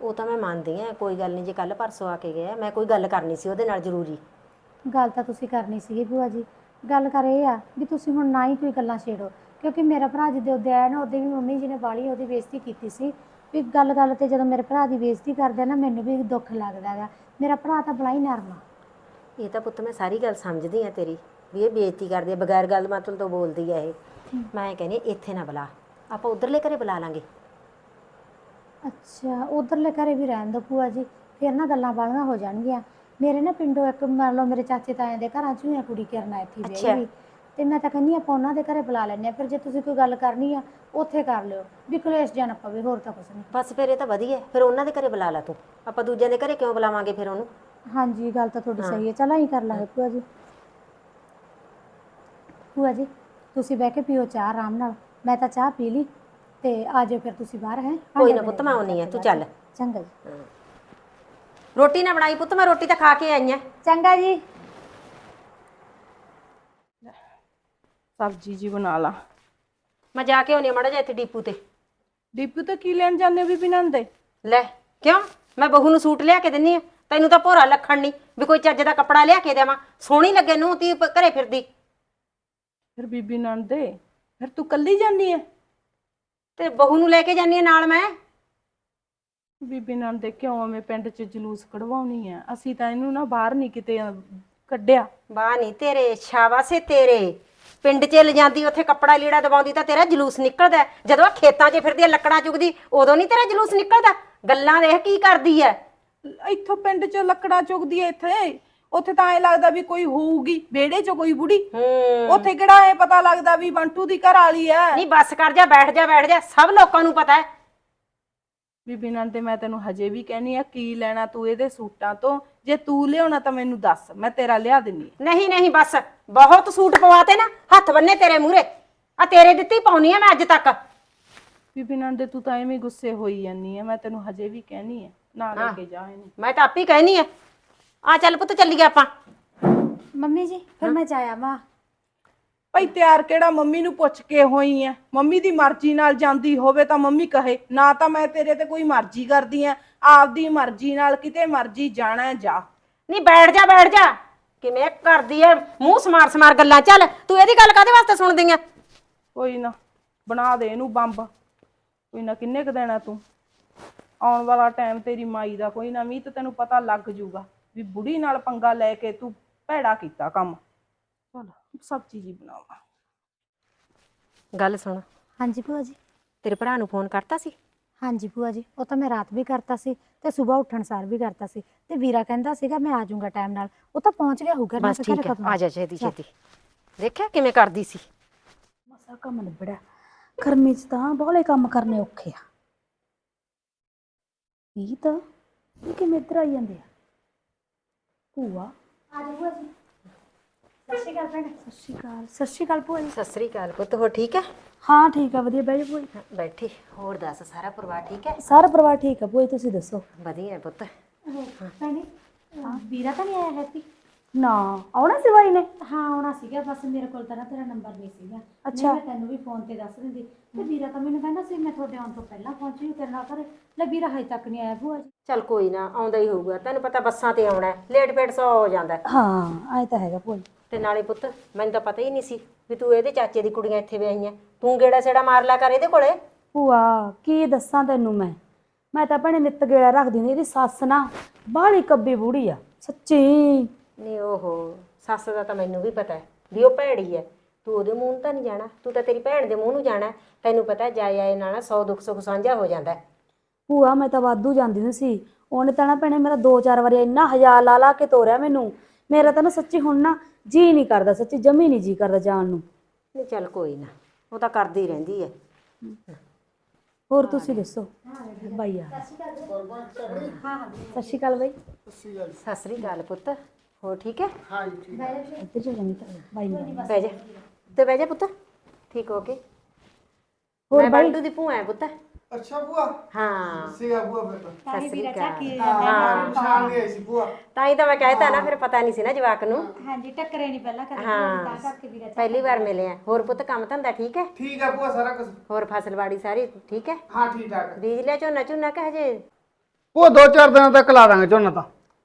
ਉਹ ਤਾਂ ਮੈਂ ਮੰਨਦੀ ਆ ਕੋਈ ਗੱਲ ਨਹੀਂ ਜੇ ਕੱਲ ਪਰਸੋਂ ਆ ਕੇ ਗਿਆ ਮੈਂ ਕੋਈ ਗੱਲ ਕਰਨੀ ਸੀ ਉਹਦੇ ਨਾਲ ਜ਼ਰੂਰੀ। ਗੱਲ ਤਾਂ ਤੁਸੀਂ ਕਰਨੀ ਸੀਗੀ ਭੂਆ ਜੀ। ਗੱਲ ਕਰ ਇਹ ਆ ਵੀ ਤੁਸੀਂ ਹੁਣ ਨਾ ਹੀ ਕੋਈ ਗੱਲਾਂ ਛੇੜੋ ਕਿਉਂਕਿ ਮੇਰਾ ਭਰਾ ਜਿੱਦੇ ਉਹਦੇ ਆਇਆ ਨਾ ਉਹਦੇ ਵੀ ਮੰਮੀ ਜੀ ਨੇ ਬਾਲੀ ਉਹਦੀ ਬੇਇੱਜ਼ਤੀ ਕੀਤੀ ਸੀ। ਵੀ ਗੱਲ ਗੱਲ ਤੇ ਜਦੋਂ ਮੇਰੇ ਭਰਾ ਦੀ ਬੇਇੱਜ਼ਤੀ ਕਰਦੇ ਆ ਨਾ ਮੈਨੂੰ ਵੀ ਦੁੱਖ ਲੱਗਦਾ ਹੈਗਾ। ਮੇਰਾ ਭਰਾ ਤਾਂ ਬੜਾ ਹੀ ਨਰਮ ਆ। ਇਹ ਤਾਂ ਪੁੱਤ ਮੈਂ ਸਾਰੀ ਗੱਲ ਸਮਝਦੀ ਆ ਤੇਰੀ ਵੀ ਇਹ ਬੇਇੱਜ਼ਤੀ ਕਰਦੀ ਆ ਬਗੈਰ ਗੱਲ ਮਤਲਬ ਤੋਂ ਬੋਲਦੀ ਆ ਇਹ। ਮੈਂ ਕਹਿੰਦੀ ਇੱਥੇ ਨਾ ਬੁਲਾ। ਆਪਾਂ ਉਧਰਲੇ ਘਰੇ ਬੁਲਾ ਲਾਂਗੇ। ਅੱਛਾ ਉਧਰਲੇ ਘਰੇ ਵੀ ਰਹਿਣ ਦੋ ਭੂਆ ਜੀ ਫਿਰ ਨਾ ਗੱਲਾਂ ਬਾਲੀਆਂ ਹੋ ਜਾਣਗੀਆਂ। ਮੇਰੇ ਨਾ ਪਿੰਡੋਂ ਇੱਕ ਮੰਨ ਲਓ ਮੇਰੇ ਚਾਚੇ ਤਾਇਆਂ ਦੇ ਘਰਾਂ 'ਚ ਆ ਕੁੜੀ ਕਰਨਾ ਇੱਥੇ ਅੱਛਾ। ਵਿਆਹੀ ਵੀ ਤੇ ਮੈਂ ਤਾਂ ਕਹਿੰਦੀ ਆਪਾਂ ਉਹਨਾਂ ਦੇ ਘਰੇ ਬੁਲਾ ਲੈਂਦੇ ਆ ਫਿਰ ਜੇ ਤੁਸੀਂ ਕੋਈ ਗੱਲ ਕਰਨੀ ਆ ਉੱਥੇ ਕਰ ਲਿਓ। ਵੀ ਕਲੇਸ਼ ਜਾਂ ਨਾ ਪਵੇ ਹੋਰ ਤਾਂ ਕੁਝ ਨਹੀਂ। ਬਸ ਫਿਰ ਇਹ ਤਾਂ ਵਧੀਆ ਫਿਰ ਉਹਨਾਂ ਦੇ ਘਰੇ ਬੁਲਾ ਲਾ ਤੂੰ। ਆਪਾਂ ਦੂਜਿਆਂ ਦੇ ਘਰੇ ਕਿਉਂ ਬੁਲਾਵਾਂਗੇ ਫਿਰ ਉਹਨੂੰ? ਹਾਂਜੀ ਗੱਲ ਤਾਂ ਤੁਹਾਡੀ ਸਹੀ ਹੈ। ਚਲ ਅਸੀਂ ਕਰ ਲਾਂਗੇ ਭੂਆ ਜੀ। ਭੂਆ ਜੀ ਤੁਸੀਂ ਬਹਿ ਕੇ ਪੀਓ ਚਾਹ ਆਰਾਮ ਨਾਲ। ਮੈਂ ਤਾਂ ਚਾਹ ਪੀ ਲਈ। ਤੇ ਆ ਜਾਓ ਫਿਰ ਤੁਸੀਂ ਬਾਹਰ ਹੈ? ਕੋਈ ਨਾ ਪੁੱਤ ਮੈਂ ਆਉਣੀ ਆ ਤੂੰ ਚੱਲ। ਚੰਗਾ ਜੀ। ਰੋਟੀ ਨਾ ਬਣਾਈ ਪੁੱਤ ਮੈਂ ਰੋਟੀ ਤਾਂ ਖਾ ਕੇ ਆਈ ਆ। ਚੰਗਾ ਜੀ। ਸਬਜੀ ਜੀ ਬਣਾ ਲਾ। ਮੈਂ ਜਾ ਕੇ ਆਉਣੀ ਮੜਾ ਜਾ ਇੱਥੇ ਡੀਪੂ ਤੇ। ਡੀਪੂ ਤੇ ਕੀ ਲੈਣ ਜਾਂਦੇ ਹੋ ਬੀਬੀ ਨੰਦੇ ਲੈ ਕਿਉਂ? ਮੈਂ ਬਹੂ ਨੂੰ ਸੂਟ ਲਿਆ ਕੇ ਦਿੰਨੀ ਆ। ਤੈਨੂੰ ਤਾਂ ਭੋਰਾ ਲੱਖਣ ਨਹੀਂ ਵੀ ਕੋਈ ਚੱਜ ਦਾ ਕੱਪੜਾ ਲਿਆ ਕੇ ਦੇਵਾਂ। ਸੋਹਣੀ ਲੱਗੇ ਨੂੰ ਤੀ ਘਰੇ ਫਿਰਦੀ। ਫਿਰ ਬੀਬੀ ਨੰਦੇ ਫਿਰ ਤੂੰ ਕੱਲੀ ਜਾਂਦੀ ਐ? ਤੇ ਬਹੂ ਨੂੰ ਲੈ ਕੇ ਜਾਨੀ ਆ ਨਾਲ ਮੈਂ? ਬੀਬੀ ਨੰਦੇ ਕਿਉਂ ਐਵੇਂ ਪਿੰਡ 'ਚ ਜਲੂਸ ਕਢਵਾਉਣੀ ਐ? ਅਸੀਂ ਤਾਂ ਇਹਨੂੰ ਨਾ ਬਾਹਰ ਨਹੀਂ ਕਿਤੇ ਅਹ, ਕੱਢਿਆ। ਵਾਹ ਨਹੀਂ ਤੇਰੇ ਸ਼ਾਬਾਸੇ ਤੇਰੇ। ਪਿੰਡ 'ਚ ਲਿਜਾਂਦੀ ਉੱਥੇ ਕੱਪੜਾ ਲੀੜਾ ਦਵਾਉਂਦੀ ਤਾਂ ਤੇਰਾ ਜਲੂਸ ਨਿਕਲਦਾ ਹੈ। ਜਦੋਂ ਖੇਤਾਂ 'ਚ ਫਿਰਦੀ ਆ, ਲੱਕੜਾਂ ਚੁਗਦੀ ਉਦੋਂ ਨਹੀਂ ਤੇਰਾ ਜਲੂਸ ਨਿਕਲਦਾ? ਗੱਲਾਂ ਦੇਖ ਕੀ ਕਰਦੀ ਐ? ਇੱਥੋਂ ਪਿੰਡ 'ਚ ਲੱਕੜਾਂ ਚੁਗਦੀ ਐ ਇੱਥੇ। ਉੱਥੇ ਤਾਂ ਐ ਲੱਗਦਾ ਵੀ ਕੋਈ ਹੋਊਗੀ ਵਿਹੜੇ 'ਚ ਕੋਈ ਬੁੜੀ। ਹੂੰ। ਉੱਥੇ ਕਿਹੜਾ ਐ ਪਤਾ ਲੱਗਦਾ ਵੀ ਬੰਟੂ ਦੀ ਘਰ ਵਾਲੀ ਐ। ਨਹੀਂ ਬੱਸ ਕਰ ਜਾ ਬੈਠ ਜਾ ਬੈਠ ਜਾ ਸਭ ਲੋਕਾਂ ਨੂੰ ਪਤਾ ਹੈ ਬੀਬੀ ਨੰਦੇ ਮੈਂ ਤੈਨੂੰ ਹਜੇ ਵੀ ਕਹਿਨੀ ਆ ਕੀ ਲੈਣਾ ਤੂੰ ਇਹਦੇ ਸੂਟਾਂ ਤੋਂ? ਜੇ ਤੂੰ ਲਿਆਉਣਾ ਤਾਂ ਮੈਨੂੰ ਦੱਸ ਮੈਂ ਤੇਰਾ ਲਿਆ ਦਿੰਨੀ ਆਂ। ਨਹੀਂ ਨਹੀਂ ਬਸ ਬਹੁਤ ਸੂਟ ਪਵਾਤੇ ਨਾ ਹੱਥ ਬੰਨੇ ਤੇਰੇ ਮੂਹਰੇ। ਆ ਤੇਰੇ ਦਿੱਤੀ ਪਾਉਣੀ ਆ ਮੈਂ ਅੱਜ ਤੱਕ। ਬੀਬੀ ਨੰਦੇ ਤੂੰ ਤਾਂ ਐਵੇਂ ਗੁੱਸੇ ਹੋਈ ਜਾਂਦੀ ਆ ਮੈਂ ਤੈਨੂੰ ਹਜੇ ਵੀ ਕਹਿਨੀ ਆ ਨਾ ਲੈ ਕੇ ਜਾ ਇਹਨੂੰ। ਮੈਂ ਤਾਂ ਆਪੀ ਕਹਿਨੀ ਆ ਆ ਚੱਲ ਪੁੱਤ ਚੱਲੀਏ ਆਪਾਂ। ਮੰਮੀ ਜੀ ਫਿਰ ਮੈਂ ਜਾਇਆ ਵਾ ਭਾਈ ਤਿਆਰ ਕਿਹੜਾ ਮੰਮੀ ਨੂੰ ਪੁੱਛ ਕੇ ਹੋਈ ਐ ਮੰਮੀ ਦੀ ਮਰਜ਼ੀ ਨਾਲ ਜਾਂਦੀ ਹੋਵੇ ਤਾਂ ਮੰਮੀ ਕਹੇ ਨਾ ਤਾਂ ਮੈਂ ਤੇਰੇ ਤੇ ਕੋਈ ਮਰਜ਼ੀ ਕਰਦੀ ਆ। ਆਪਦੀ ਮਰਜ਼ੀ ਨਾਲ ਕਿਤੇ ਮਰਜ਼ੀ ਜਾਣਾ ਹੈ, ਜਾ। ਨਹੀਂ ਬੈਠ ਜਾ ਬੈਠ ਜਾ। ਕਿਵੇਂ ਕਰਦੀ ਐ? ਮੂੰਹ ਸਮਾਰ ਸਮਾਰ ਗੱਲਾਂ ਚੱਲ ਤੂੰ ਇਹਦੀ ਗੱਲ ਕਾਦੇ ਵਾਸਤੇ ਸੁਣਦੀ ਆ ਕੋਈ ਨਾ ਬਣਾ ਦੇ ਇਹਨੂੰ ਬੰਬ। ਕੋਈ ਨਾ ਕਿੰਨੇ ਕ ਦੇਣਾ ਤੂੰ? ਆਉਣ ਵਾਲਾ ਟਾਈਮ ਤੇਰੀ ਮਾਈ ਦਾ ਕੋਈ ਨਾ ਵੀ ਤੇ ਤੈਨੂੰ ਪਤਾ ਲੱਗ ਜੂਗਾ। ਵੀ ਬੁੜੀ ਨਾਲ ਪੰਗਾ ਲੈ ਕੇ ਤੂੰ ਭੈੜਾ ਕੀਤਾ ਕੰਮ। ਚਲ ਸਬਜ਼ੀ ਜੀ ਬਣਾਵਾ। ਗੱਲ ਸੁਣ। ਹਾਂਜੀ ਭੂਆ ਜੀ। ਤੇਰੇ ਭਰਾ ਨੂੰ ਫੋਨ ਕਰਤਾ ਸੀ? ਹਾਂਜੀ ਭੂਆ ਜੀ ਉਹ ਤਾਂ ਮੈਂ ਰਾਤ ਵੀ ਕਰਤਾ ਸੀ ਤੇ ਸਵੇਰ ਉੱਠਣ ਸਾਰ ਵੀ ਕਰਤਾ ਸੀ ਤੇ ਵੀਰਾ ਕਹਿੰਦਾ ਸੀਗਾ ਮੈਂ ਆ ਜਾਊਂਗਾ ਟਾਈਮ ਨਾਲ। ਉਹ ਤਾਂ ਪਹੁੰਚ ਗਿਆ ਹੋਊਗਾ ਬਸ ਠੀਕ ਹੈ ਆ ਜਾ ਛੇਤੀ ਛੇਤੀ। ਦੇਖਿਆ ਕਿਵੇਂ ਕਰਦੀ ਸੀ? ਮਸਾ ਕੰਮ ਨਿਬੜਿਆ। ਗਰਮੀ ਚ ਤਾਂ ਬਾਹਲੇ ਕੰਮ ਕਰਨੇ ਔਖੇ ਆ। ਇਹ ਤਾਂ ਇਹ ਕਿਵੇਂ ਇੱਧਰ ਆਈ ਜਾਂਦੇ ਆ। ਭੂਆ। ਆ ਜਾ ਭੂਆ ਜੀ। ਸਤਿ ਸ਼੍ਰੀ ਅਕਾਲ ਭੈਣ। ਸਤਿ ਸ਼੍ਰੀ ਅਕਾਲ ਸਤਿ ਸ਼੍ਰੀ ਅਕਾਲ ਭੂਆ ਜੀ। ਸਤਿ ਸ੍ਰੀ ਅਕਾਲ ਪੁੱਤ ਹੋ ਠੀਕ ਹੈ ਹਾਂ ਠੀਕ ਆ ਵਧੀਆ ਬਹਿ ਜਾ ਭੂਆ ਜੀ। ਬੈਠੀ ਹੋਰ ਦੱਸ ਸਾਰਾ ਪਰਿਵਾਰ ਠੀਕ ਹੈ ਸਾਰਾ ਪਰਿਵਾਰ ਠੀਕ ਆ ਭੂਆ ਜੀ ਤੁਸੀਂ ਦੱਸੋ। ਵਧੀਆ ਹੈ ਪੁੱਤ ਭੈਣੇ ਹਾਂ ਵੀਰਾ ਤਾਂ ਨਹੀਂ ਆਇਆ ਹੈਪੀ? ਨਾ ਆਉਣਾ ਸੀ ਬਾਈ ਨੇ? ਹਾਂ ਆਉਣਾ ਸੀਗਾ ਬਸ ਮੇਰੇ ਕੋਲ ਤਾਂ ਨਾ ਤੇਰਾ ਨੰਬਰ ਨਹੀਂ ਸੀਗਾ। ਅੱਛਾ। ਨਹੀਂ ਮੈਂ ਤੈਨੂੰ ਵੀ ਫੋਨ ਤੇ ਦੱਸ ਦਿੰਦੀ। ਤੇ ਵੀਰਾ ਤਾਂ ਮੈਨੂੰ ਕਹਿੰਦਾ ਸੀ ਮੈਂ ਤੁਹਾਡੇ ਆਉਣ ਤੋਂ ਪਹਿਲਾਂ ਪਹੁੰਚੀ ਤੇਰੇ ਨਾਲ ਘਰੇ। ਲੈ ਵੀਰਾ ਹਜੇ ਤੱਕ ਨਹੀਂ ਆਇਆ ਭੂਆ ਜੀ। ਚੱਲ ਕੋਈ ਨਾ ਆਉਂਦਾ ਹੀ ਹੋਊਗਾ। ਤੈਨੂੰ ਪਤਾ ਬੱਸਾਂ ਤੇ ਆਉਣਾ ਹੈ। ਲੇਟ ਫੇਟ ਸੌ ਹੋ ਜਾਂਦਾ ਹੈ। ਹਾਂ ਆਏ ਤਾਂ ਹੈਗਾ ਭੂਆ ਜੀ। ਤੇ ਨਾਲੇ ਪੁੱਤ ਮੈਨੂੰ ਤਾਂ ਪਤਾ ਹੀ ਨਹੀਂ ਸੀ ਵੀ ਤੂੰ ਇਹਦੇ ਚਾਚੇ ਦੀ ਕੁੜੀਆਂ ਇੱਥੇ ਵਿਆਹੀਆਂ ਤੂੰ ਗੇੜਾ ਸੇੜਾ ਮਾਰ ਲਿਆ ਕਰ ਇਹਦੇ ਕੋਲੇ। ਭੂਆ ਕੀ ਦੱਸਾਂ ਤੈਨੂੰ ਮੈਂ? ਮੈਂ ਤਾਂ ਭੈਣੇ ਨਿੱਤ ਗੇੜਾ ਰੱਖਦੀ ਹੁੰਦੀ ਇਹਦੀ ਸੱਸ ਨਾ ਬਾਹਲੀ ਕੱਬੀ ਬੁੜੀ ਆ। ਸੱਚੀ। ਨਹੀਂ ਓਹੋ ਸੱਸ ਦਾ ਤਾਂ ਮੈਨੂੰ ਵੀ ਪਤਾ ਹੈ ਵੀ ਉਹ ਭੈੜੀ ਹੈ। ਤੂੰ ਉਹਦੇ ਮੂੰਹ ਨੂੰ ਤਾਂ ਨਹੀਂ ਜਾਣਾ। ਤੂੰ ਤਾਂ ਤੇਰੀ ਭੈਣ ਦੇ ਮੂੰਹ ਨੂੰ ਜਾਣਾ ਹੈ। ਤੈਨੂੰ ਪਤਾ ਜਾਏ ਆਏ ਨਾਲ 100 ਦੁੱਖ ਸੁੱਖ ਸਾਂਝਾ ਹੋ ਜਾਂਦਾ ਹੈ। ਭੂਆ ਮੈਂ ਤਾਂ ਵਾਧੂ ਜਾਂਦੀ ਹੁੰਦੀ ਸੀ। ਉਹਨੇ ਤਾਂ ਨਾ ਭੈਣੇ ਮੇਰਾ ਦੋ ਚਾਰ ਵਾਰੀ ਇੰਨਾ ਹਜ਼ਾਰ ਲਾ ਲਾ ਕੇ ਤੋਰਿਆ ਮੈਨੂੰ। ਮੇਰਾ ਤਾਂ ਨਾ ਸੱਚੀ ਹੁਣ ਨਾ ਜੀ ਨਹੀਂ ਕਰਦਾ ਸੱਚੀ ਜਮੀ ਨਹੀਂ ਜੀ ਕਰਦਾ ਜਾਣ ਨੂੰ। ਨਹੀਂ ਚੱਲ ਕੋਈ ਨਾ। ਉਹ ਤਾਂ ਕਰਦੀ ਰਹਿੰਦੀ ਹੈ। ਹੋਰ ਤੁਸੀਂ ਦੱਸੋ? ਬਾਈ ਆ। ਸਤਿ ਸ਼੍ਰੀ ਅਕਾਲ ਬਾਈ। ਸਤਿ ਸ੍ਰੀ ਅਕਾਲ ਪੁੱਤ। ਹੋ ਠੀਕ ਹੈ ਇੱਧਰ ਜਾ ਜਮੀ ਤਾਂ ਬਾਈ ਨੂੰ ਬਹਿ ਜਾ ਤੇ ਬਹਿ ਜਾ ਪੁੱਤ ਠੀਕ ਹੋ ਕੇ ਹੋਰ ਮੈਂ ਬਾਈ ਬੰਟੂ ਦੀ ਭੂਆ ਹੈ ਪੁੱਤ ਅੱਛਾ ਭੂਆ ਹਾਂ ਸੀਗਾ ਭੂਆ ਫਿਰ ਤਾਂ ਸਤਿ ਸ੍ਰੀ ਅਕਾਲ ਹਾਂ ਪਛਾਣ ਗਏ ਸੀ ਭੂਆ ਤਾਂ ਹੀ ਤਾਂ ਮੈਂ ਕਹਿਤਾ ਨਾ ਫਿਰ ਪਤਾ ਨਹੀਂ ਸੀ ਨਾ ਜਵਾਕ ਨੂੰ ਹਾਂਜੀ ਟੱਕਰੇ ਨਹੀਂ ਪਹਿਲਾਂ ਕਦੇ ਹਾਂ ਪਹਿਲੀ ਵਾਰ ਮਿਲੇ ਆ ਹੋਰ ਪੁੱਤ ਕੰਮ ਧੰਦਾ ਠੀਕ ਹੈ ਠੀਕ ਆ ਭੂਆ ਸਾਰਾ ਕੁਝ ਹੋਰ ਫਸਲਵਾੜੀ ਸਾਰੀ ਠੀਕ ਹੈ ਹਾਂ ਠੀਕ ਠਾਕ ਬੀਜ ਲਿਆ ਝੋਨਾ ਝੋਨਾ ਕਿ ਹਜੇ ਭੂਆ ਦੋ ਚਾਰ ਦਿਨਾਂ ਤੱਕ ਲਾ ਦਾਂਗੇ ਝੋਨਾ ਤਾਂ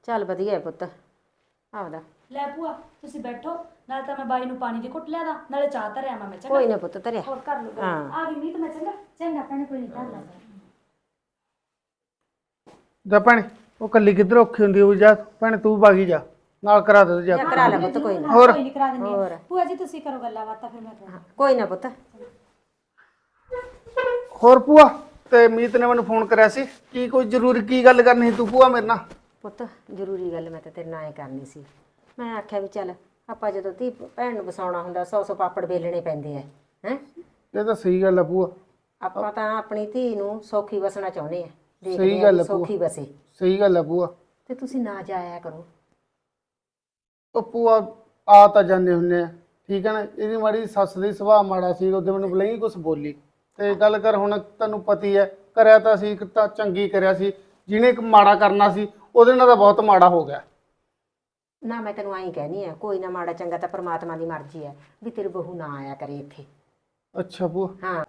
ਚੱਲ ਵਧੀਆ ਹੈ ਪੁੱਤ ਆਵਦਾ ਲੈ ਭੂਆ ਤੁਸੀਂ ਬੈਠੋ ਨਾਲ ਤਾਂ ਮੈਂ ਬਾਈ ਨੂੰ ਪਾਣੀ ਦੀ ਘੁੱਟ ਲਿਆ ਦਾ ਨਾਲੇ ਚਾਹ ਧਰਿਆ ਮੈਂ ਚੰਗਾ। ਕੋਈ ਨਾ ਪੁੱਤ ਧਰਿਆ। ਹੋਰ ਕਰ ਹਾਂ। ਆ ਗਈ ਮੀਤ ਮੈਂ ਚੰਗਾ। ਚੰਗਾ ਭੈਣੇ ਕੋਈ ਨਹੀਂ ਧਰ ਲਾ। ਜਾ ਭੈਣੇ ਉਹ ਕੱਲੀ ਕਿੱਧਰ ਔਖੀ ਹੁੰਦੀ ਹੋਈ ਜਾ। ਭੈਣੇ ਤੂੰ ਬਾਗੀ ਜਾ। ਨਾਲ ਕਰਾ ਦੇ ਜਾ। ਜਾਂ ਕਰਾ ਲੈ ਪੁੱਤ ਕੋਈ ਨਾ। ਹੋਰ। ਕੋਈ ਨਹੀਂ ਕਰਾ ਦਿੰਦੀ ਹੋਰ। ਭੂਆ ਜੀ ਤੁਸੀਂ ਕਰੋ ਗੱਲਾਂ ਬਾਤਾਂ ਫਿਰ ਮੈਂ ਕਰਾਂ ਕੋਈ ਨਾ ਪੁੱਤ। ਹੋਰ ਭੂਆ ਤੇ ਮੀਤ ਨੇ ਮੈਨੂੰ ਫੋਨ ਕਰਿਆ ਸੀ। ਕੀ ਕੋਈ ਜ਼ਰੂਰੀ ਕੀ ਗੱਲ ਕਰਨੀ ਸੀ ਤੂੰ ਭੂਆ ਮੇਰੇ ਨਾਲ? ਪੁੱਤ ਜ਼ਰੂਰੀ ਗੱਲ ਮੈਂ ਤਾਂ ਤੇਰੇ ਨਾਲ ਐ ਕਰਨੀ ਸੀ। ਮੈਂ ਆਖਿਆ ਵੀ ਚੱਲ ਆਪਾਂ ਜਦੋਂ ਧੀ ਭੈਣ ਨੂੰ ਵਸਾਉਣਾ ਹੁੰਦਾ ਸੌ ਸੌ ਪਾਪੜ ਵੇਲਣੇ ਪੈਂਦੇ ਐ ਹੈ? ਇਹ ਤਾਂ ਸਹੀ ਗੱਲ ਆ ਭੂਆ। ਆਪਾਂ ਤਾਂ ਆਪਣੀ ਧੀ ਨੂੰ ਸੌਖੀ ਵਸਣਾ ਚਾਹੁੰਦੇ ਆ ਸਹੀ ਆ ਗੱਲ ਹੈ ਭੂਆ। ਸੌਖੀ ਵਸੇ। ਸਹੀ ਗੱਲ ਆ ਭੂਆ। ਤੇ ਤੁਸੀਂ ਨਾ ਜਾਇਆ ਕਰੋ। ਉਹ ਭੂਆ ਆ ਤਾਂ ਜਾਂਦੇ ਹੁੰਨੇ ਆ ਠੀਕ ਹੈ ਨਾ? ਇਹਦੀ ਮਾੜੀ ਸੱਸ ਦੀ ਸੁਭਾਅ ਮਾੜਾ ਸੀ ਉਹਦੇ ਮੈਨੂੰ ਬਲਈ ਕੁਝ ਬੋਲੀ। ਤੇ ਗੱਲ ਕਰ ਹੁਣ ਤੈਨੂੰ ਪਤੀ ਹੈ ਕਰਿਆ ਤਾਂ ਸੀ ਇੱਕ ਤਾਂ ਚੰਗੀ ਕਰਿਆ ਸੀ ਜਿਹਨੇ ਇੱਕ ਮਾੜਾ ਕਰਨਾ ਸੀ ਉਹਦੇ ਨਾਲ ਤਾਂ ਬਹੁਤ ਮਾੜਾ ਹੋ ਗਿਆ। ਨਾ ਮੈਂ ਤੈਨੂੰ ਆਈ ਕਹਿਨੀ ਆ ਕੋਈ ਨਾ ਮਾੜਾ ਚੰਗਾ ਤਾਂ ਪ੍ਰਮਾਤਮਾ ਦੀ ਮਰਜ਼ੀ ਹੈ ਵੀ ਤੇਰੀ ਬਹੂ ਨਾ ਆਇਆ ਕਰੇ ਇੱਥੇ। ਅੱਛਾ ਭੂਆ। ਹਾਂ।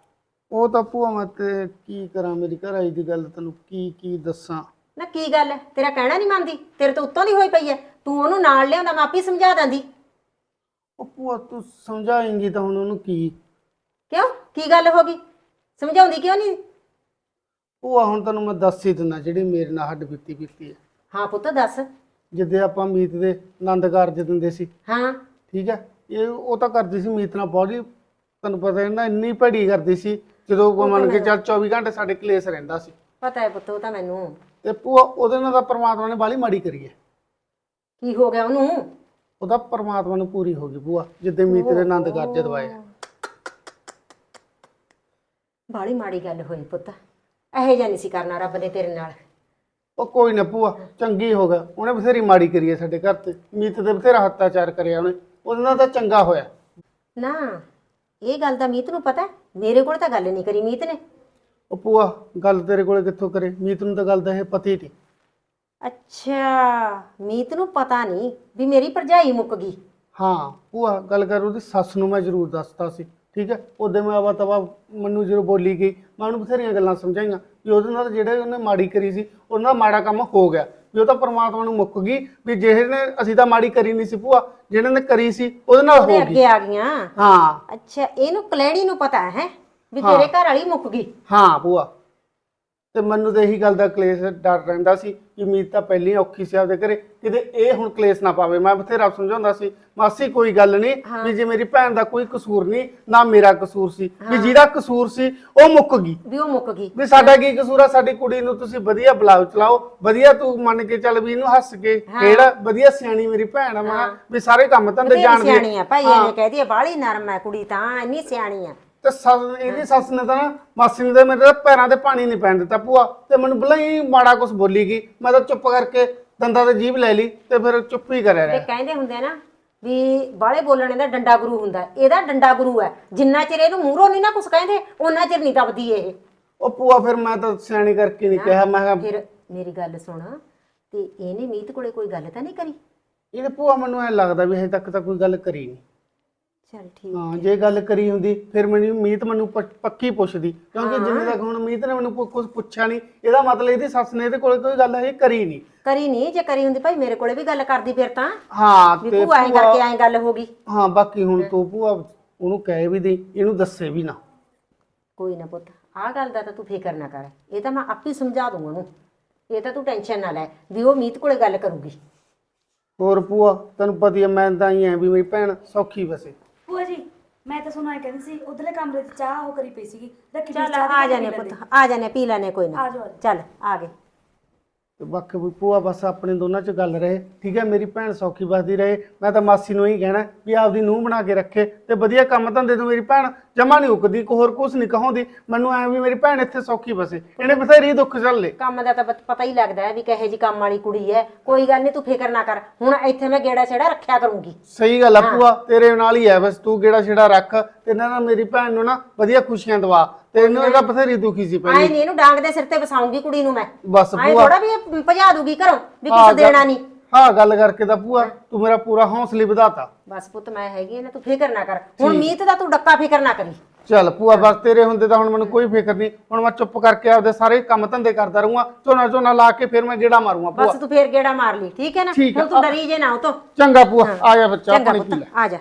ਉਹ ਤਾਂ ਭੂਆ ਮੈਂ ਤੇ ਕੀ ਕਰਾਂ ਮੇਰੀ ਘਰ ਆਈ ਦੀ ਗੱਲ ਤੈਨੂੰ ਕੀ ਕੀ ਦੱਸਾਂ? ਨਾ ਕੀ ਗੱਲ ਹੈ ਤੇਰਾ ਕਹਿਣਾ ਨਹੀਂ ਮੰਨਦੀ? ਤੇਰੇ ਤੋਂ ਉੱਤੋਂ ਦੀ ਹੋਈ ਪਈ ਹੈ ਤੂੰ ਉਹਨੂੰ ਨਾਲ ਲਿਆਉਂਦਾ ਮੈਂ ਆਪੇ ਸਮਝਾ ਦਿੰਦੀ ਉਹ ਭੂਆ ਤੂੰ ਸਮਝਾਏਂਗੀ ਤਾਂ ਹੁਣ ਉਹਨੂੰ ਕੀ? ਕਿਉਂ? ਕੀ ਗੱਲ ਹੋ ਗਈ? ਸਮਝਾਉਂਦੀ ਕਿਉਂ ਨਹੀਂ ਭੂਆ ਹੁਣ ਤੈਨੂੰ ਮੈਂ ਦੱਸ ਹੀ ਦਿੰਦਾ ਜਿਹੜੀ ਮੇਰੇ ਨਾਲ ਹੱਡ ਬੀਤੀ ਬੀਤੀ ਹੈ ਹਾਂ ਪੁੱਤ ਦੱਸ। ਜਿੱਦੇ ਆਪਾਂ ਮੀਤ ਦੇ ਆਨੰਦ ਕਾਰਜ ਦਿੰਦੇ ਸੀ। ਹਾਂ। ਠੀਕ ਹੈ ਇਹ ਉਹ ਤਾਂ ਕਰਦੀ ਸੀ ਮੀਤ ਨਾਲ ਬਹੁਤ ਹੀ ਤੁਹਾਨੂੰ ਪਤਾ ਹੈ ਨਾ ਇੰਨੀ ਭੜੀ ਕਰਦੀ ਸੀ ਜਦੋਂ ਕੋ ਮੰਨ ਕੇ ਚੱਲ 24 ਘੰਟੇ ਸਾਡੇ ਕਲੇਸ਼ ਰਹਿੰਦਾ ਸੀ। ਪਤਾ ਹੈ ਪੁੱਤ ਉਹ ਤਾਂ ਮੈਨੂੰ। ਤੇ ਭੂਆ ਉਹਦੇ ਨਾਲ ਤਾਂ ਪ੍ਰਮਾਤਮਾ ਨੇ ਬਾਲੀ ਮਾੜੀ ਕਰੀ ਹੈ। ਕੀ ਹੋ ਗਿਆ ਉਹਨੂੰ? ਉਹਦਾ ਪ੍ਰਮਾਤਮਾ ਨੂੰ ਪੂਰੀ ਹੋ ਗਈ ਭੂਆ ਜਿੱਦੇ ਮੀਤ ਦੇ ਆਨੰਦ ਕਾਰਜ ਦਵਾਏ ਬਾਲੀ ਮਾੜੀ ਗੱਲ ਹੋਈ ਪੁੱਤ। ਇਹੋ ਜਿਹਾ ਨਹੀਂ ਸੀ ਕਰਨਾ ਰੱਬ ਨੇ ਤੇਰੇ ਨਾਲ। ਉਹ ਕੋਈ ਨਾ ਭੂਆ ਚੰਗੀ ਹੋ ਗਿਆ। ਉਹਨੇ ਬਥੇਰੀ ਮਾੜੀ ਕਰੀ ਹੈ ਸਾਡੇ ਘਰ ਤੇ। ਮੀਤ ਤੇ ਬਥੇਰਾ ਹੱਤਾਚਾਰ ਕਰਿਆ ਉਹਨੇ। ਉਹਦੇ ਨਾਲ ਤਾਂ ਚੰਗਾ ਹੋਇਆ। ਨਾ ਇਹ ਗੱਲ ਤਾਂ ਮੀਤ ਨੂੰ ਪਤਾ ਹੈ? ਮੇਰੇ ਕੋਲ ਤਾਂ ਗੱਲ ਨਹੀਂ ਕਰੀ ਮੀਤ ਨੇ। ਉਹ ਭੂਆ ਗੱਲ ਤੇਰੇ ਕੋਲੇ ਕਿੱਥੋਂ ਕਰੇ? ਮੀਤ ਨੂੰ ਤਾਂ ਗੱਲ ਦਾ ਇਹ ਪਤੀ ਨਹੀਂ। ਅੱਛਾ ਮੀਤ ਨੂੰ ਪਤਾ ਨਹੀਂ ਵੀ ਮੇਰੀ ਭਰਜਾਈ ਮੁੱਕ ਗਈ। ਹਾਂ ਭੂਆ ਗੱਲ ਕਰ ਉਹਦੀ ਸੱਸ ਨੂੰ ਮੈਂ ਜ਼ਰੂਰ ਦੱਸਤਾ ਸੀ। ਠੀਕ ਹੈ? ਉਹਦੇ ਮੈਂ ਆਵਾ ਤਵਾ ਮੈਨੂੰ ਜਦੋਂ ਬੋਲੀ ਗਈ ਮੈਂ ਉਹਨੂੰ ਬਥੇਰੀਆਂ ਗੱਲਾਂ ਸਮਝਾਈਆਂ ਵੀ ਉਹਦੇ ਨਾਲ ਜਿਹੜੇ ਉਹਨੇ ਮਾੜੀ ਕਰੀ ਸੀ ਉਹਦੇ ਨਾਲ ਮਾੜਾ ਕੰਮ ਹੋ ਗਿਆ। ਵੀ ਉਹ ਤਾਂ ਪਰਮਾਤਮਾ ਨੂੰ ਮੁੱਕ ਗਈ ਵੀ ਜਿਹਨੇ ਅਸੀਂ ਤਾਂ ਮਾੜੀ ਕਰੀ ਨਹੀਂ ਸੀ ਭੂਆ ਜਿਹਨੇ ਨੇ ਕਰੀ ਸੀ ਉਹਦੇ ਨਾਲ ਉਹਦੇ ਹੋ ਗਈ। ਅੱਗੇ ਆ ਗਈਆਂ? ਹਾਂ। ਅੱਛਾ ਇਹਨੂੰ ਕਲੈੜੀ ਨੂੰ ਪਤਾ ਹੈ ਵੀ ਤੇਰੇ ਘਰ ਵਾਲੀ ਮੁੱਕ ਗਈ। ਹਾਂ ਭੂਆ। ਤੇ ਮੈਨੂੰ ਤਾਂ ਇਹੀ ਗੱਲ ਦਾ ਕਲੇਸ਼ ਡਰ ਰਹਿੰਦਾ ਸੀ ਕਿ ਮੀਤ ਤਾਂ ਪਹਿਲੀ ਔਖੀ ਸੀ ਆਪਦੇ ਘਰੇ ਕਿਤੇ ਇਹ ਹੁਣ ਕਲੇਸ਼ ਨਾ ਪਾਵੇ। ਮੈਂ ਬਥੇਰਾ ਸਮਝਾਉਂਦਾ ਸੀ ਮਾਸੀ ਕੋਈ ਗੱਲ ਨਹੀਂ ਵੀ ਜੇ ਮੇਰੀ ਭੈਣ ਦਾ ਕੋਈ ਕਸੂਰ ਨਹੀਂ ਨਾ ਮੇਰਾ ਕਸੂਰ ਸੀ ਵੀ ਜਿਹਦਾ ਕਸੂਰ ਸੀ ਉਹ ਮੁੱਕ ਗਈ। ਵੀ ਉਹ ਮੁੱਕ ਗਈ। ਵੀ ਸਾਡਾ ਕੀ ਕਸੂਰ ਆ? ਸਾਡੀ ਕੁੜੀ ਨੂੰ ਤੁਸੀਂ ਵਧੀਆ ਬੁਲਾਓ ਚਲਾਓ ਵਧੀਆ ਤੂੰ ਮੰਨ ਕੇ ਚੱਲ ਵੀ ਇਹਨੂੰ ਹੱਸ ਕੇ ਕਿਹੜਾ ਵਧੀਆ ਸਿਆਣੀ ਮੇਰੀ ਭੈਣ ਆ ਮੈਂ ਕਿਹਾ ਵੀ ਸਾਰੇ ਕੰਮ ਧੰਦੇ ਜਾਣਦੀ। ਸਿਆਣੀ ਆ। ਭਾਈ ਇਹ ਕਹਦੀ ਹੈ ਬਾਹਲੀ ਨਰਮ ਹੈ ਕੁੜੀ ਤਾਂ ਇੰਨੀ ਸਿਆਣੀ ਆ। ਤੇ ਸੱਸ ਇਹਦੀ ਸੱਸ ਨੇ ਤਾਂ ਨਾ ਮਾਸੀ ਨੇ ਤਾਂ ਮੇਰੇ ਤਾਂ ਪੈਰਾਂ ਤੇ ਪਾਣੀ ਨਹੀਂ ਪੈਣ ਦਿੱਤਾ ਭੂਆ ਤੇ ਮੈਨੂੰ ਬੁਲਾਈ ਮਾੜਾ ਕੁਝ ਬੋਲੀ ਗਈ। ਮੈਂ ਤਾਂ ਚੁੱਪ ਕਰਕੇ ਦੰਦਾਂ ਤੇ ਜੀਭ ਲੈ ਲਈ ਤੇ ਫਿਰ ਚੁੱਪ ਹੀ ਕਰਿਆ ਤੇ ਰਿਹਾ। ਕਹਿੰਦੇ ਹੁੰਦੇ ਆ ਨਾ ਵੀ ਬਾਹਲੇ ਬੋਲਣੇ ਦਾ ਡੰਡਾ ਗੁਰੂ ਹੁੰਦਾ ਇਹਦਾ ਡੰਡਾ ਗੁਰੂ ਹੈ। ਜਿੰਨਾ ਚਿਰ ਇਹਨੂੰ ਮੂਹਰੋਂ ਨਹੀਂ ਨਾ ਕੁਝ ਕਹਿੰਦੇ ਉਹਨਾਂ ਚਿਰ ਨਹੀਂ ਦਬਦੀ ਇਹ। ਉਹ ਭੂਆ ਫਿਰ ਮੈਂ ਤਾਂ ਸਿਆਣੀ ਕਰਕੇ ਨਹੀਂ ਕਿਹਾ ਮੈਂ ਕਿਹਾ ਫਿਰ ਮੇਰੀ ਗੱਲ ਸੁਣ। ਤੇ ਇਹਨੇ ਮੀਤ ਕੋਲੇ ਕੋਈ ਗੱਲ ਤਾਂ ਨਹੀਂ ਕਰੀ? ਇਹਦੇ ਭੂਆ ਮੈਨੂੰ ਐ ਲੱਗਦਾ ਵੀ ਹਜੇ ਤੱਕ ਤਾਂ ਕੋਈ ਗੱਲ ਕਰੀ ਨਹੀਂ ਚਲ ਠੀਕ ਹਾਂ ਜੇ ਗੱਲ ਕਰੀ ਹੁੰਦੀ ਫਿਰ ਮੈਨੂੰ ਮੀਤ ਮੈਨੂੰ ਪ- ਪੱਕੀ ਪੁੱਛਦੀ ਕਿਉਂਕਿ ਜਿੰਨੇ ਤੱਕ ਹੁਣ ਮੀਤ ਨੇ ਮੈਨੂੰ ਕੁਝ ਪੁੱਛਿਆ ਨਹੀਂ ਇਹਦਾ ਮਤਲਬ ਇਹਦੀ ਸੱਸ ਨੇ ਇਹਦੇ ਕੋਲ ਕੋਈ ਗੱਲ ਹੈ ਕਰੀ ਨਹੀਂ। ਕਰੀ ਨਹੀਂ ਜੇ ਕਰੀ ਹੁੰਦੀ ਭਾਈ ਮੇਰੇ ਕੋਲੇ ਵੀ ਗੱਲ ਕਰਦੀ ਫਿਰ ਤਾਂ। ਹਾਂ ਵੀ ਤੇ ਭੂਆ ਐਂ ਕਰਕੇ ਐਂ ਗੱਲ ਹੋ ਗਈ। ਹਾਂ ਬਾਕੀ ਹੁਣ ਤੂੰ ਭੂਆ ਉਹਨੂੰ ਕਹਿ ਵੀ ਦੇ ਇਹਨੂੰ ਦੱਸੇ ਵੀ ਨਾ। ਕੋਈ ਨਾ ਪੁੱਤ ਆਹ ਗੱਲ ਦਾ ਤਾਂ ਤੂੰ ਫਿਕਰ ਨਾ ਕਰ। ਇਹ ਤਾਂ ਮੈਂ ਆਪੇ ਸਮਝਾ ਦੂੰਗਾ ਉਹਨੂੰ। ਇਹ ਤਾਂ ਤੂੰ ਟੈਨਸ਼ਨ ਨਾ ਲੈ ਵੀ ਉਹ ਮੀਤ ਕੋਲੇ ਗੱਲ ਕਰੂਗੀ। ਹੋਰ ਭੂਆ ਤੈਨੂੰ ਪਤਾ ਹੀ ਮੈਂ ਤਾਂ ਹੀ ਐ ਵੀ ਮੇਰੀ ਭੈਣ ਸੌਖੀ ਵਸੇ। ਮੈਂ ਤਾਂ ਸੁਣਾ ਕਹਿੰਦੀ ਸੀ ਉਧਰਲੇ ਕਮਰੇ 'ਚ ਚਾਹ ਉਹ ਕਰੀ ਪਈ ਸੀਗੀ। ਰੱਖੀ ਚੱਲ ਆ ਜਾਣੇ ਪੁੱਤ। ਆ ਜਾਣੇ ਪੀ ਲੈਣੇ ਕੋਈ ਨਾ। ਆ ਜਾਓ, ਆ ਜਾਓ। ਚੱਲ ਆ ਗਏ। ਤੇ ਬਾਕੀ ਵੀ ਭੂਆ ਬਸ ਆਪਣੇ ਦੋਨਾਂ 'ਚ ਗੱਲ ਰਹੇ। ਠੀਕ ਹੈ ਮੇਰੀ ਭੈਣ ਸੌਖੀ ਬਸਦੀ ਰਹੇ। ਮੈਂ ਤਾਂ ਮਾਸੀ ਨੂੰ ਹੀ ਕਹਿਣਾ ਵੀ ਆਪਦੀ ਨੂੰਹ ਬਣਾ ਕੇ ਰੱਖੇ ਤੇ ਵਧੀਆ ਕੰਮ ਧੰਦੇ ਤੋਂ ਮੇਰੀ ਭੈਣ ਜਮਾ ਨਹੀਂ ਉਕਦੀ ਕੋ ਹੋਰ ਕੁਝ ਨਹੀਂ ਕਹਾਉਂਦੀ। ਮੈਨੂੰ ਐ ਵੀ ਮੇਰੀ ਭੈਣ ਇੱਥੇ ਸੌਖੀ ਬਸੇ। ਇਹਨੇ ਬਥੇਰੀ ਦੁੱਖ ਝੱਲੇ ਕੰਮ ਦਾ ਤਾਂ ਪਤ- ਪਤਾ ਹੀ ਲੱਗਦਾ ਹੈ ਵੀ ਕਹੇ ਜੀ ਕੰਮ ਵਾਲੀ ਕੁੜੀ ਹੈ। ਕੋਈ ਗੱਲ ਨਹੀਂ ਤੂੰ ਫਿਕਰ ਨਾ ਕਰ। ਹੁਣ ਇੱਥੇ ਮੈਂ ਗੇੜਾ ਛੇੜਾ ਰੱਖਿਆ ਕਰੂੰਗੀ। ਸਹੀ ਗੱਲ ਆ ਭੂਆ ਤੇਰੇ ਨਾਲ ਹੀ ਐ ਬਸ। ਤੂੰ ਗੇੜਾ ਛੇੜਾ ਰੱਖ ਤੇ ਇਹਨਾਂ ਨਾਲ ਮੇਰੀ ਭੈਣ ਨੂੰ ਨਾ ਵਧੀਆ ਖੁਸ਼ੀਆਂ ਦਵਾ। ਤੇ ਇਹਨੂੰ ਇਹਦਾ ਬਥੇਰੀ ਦੁਖੀ ਸੀ ਆਏ ਪਹਿਲੇ ਨਹੀਂ ਇਹਨੂੰ ਡਾਂਗ ਦੇ ਸਿਰ ਤੇ ਵਸਾਉਂਗੀ ਕੁੜੀ ਨੂੰ ਮੈਂ। ਬਸ ਆਏ ਭੂਆ। ਥੋੜਾ ਵੀ ਇਹ ਭਜਾ ਦੂਗੀ ਘਰੋਂ ਵੀ ਹਾਂ, ਕੁਝ ਦੇਣਾ ਨਹੀਂ ਹਾਂ ਗੱਲ ਕਰਕੇ ਤਾਂ ਭੂਆ ਤੂੰ ਮੇਰਾ ਪੂਰਾ ਹੌਸਲੇ ਵਧਾਤਾ। ਬਸ ਪੁੱਤ ਮੈਂ ਹੈਗੀ ਆ ਨਾ ਤੂੰ ਫਿਕਰ ਨਾ ਕਰ। ਹੁਣ ਮੀਤ ਦਾ ਤੂੰ ਡੱਕਾ ਫਿਕਰ ਨਾ ਕਰੀ। ਚੱਲ ਭੂਆ ਬਸ ਤੇਰੇ ਹੁੰਦੇ ਤਾਂ ਹੁਣ ਮੈਨੂੰ ਕੋਈ ਫਿਕਰ ਨਹੀਂ। ਹੁਣ ਮੈਂ ਚੁੱਪ ਕਰਕੇ ਆਪਦੇ ਸਾਰੇ ਕੰਮ ਧੰਦੇ ਕਰਦਾ ਰਹੂੰਗਾ। ਝੋਨਾ ਝੋਨਾ ਲਾ ਕੇ ਫਿਰ ਮੈਂ ਗੇੜਾ ਮਾਰੂੰਗਾ ਭੂਆ। ਬਸ ਤੂੰ ਫੇਰ ਗੇੜਾ ਮਾਰ ਲਈ ਠੀਕ ਹੈ ਨਾ? ਠੀਕ ਆ। ਹੁਣ ਤੂੰ ਡਰੀ ਜੇ ਨਾ ਉਹ ਤੋਂ। ਚੰਗਾ ਭੂਆ ਆ ਜਾ ਬੱਚਾ ਚੰਗਾ ਪਾਣੀ ਪੀ ਲੈ। ਪੁੱਤ ਆ ਜਾ।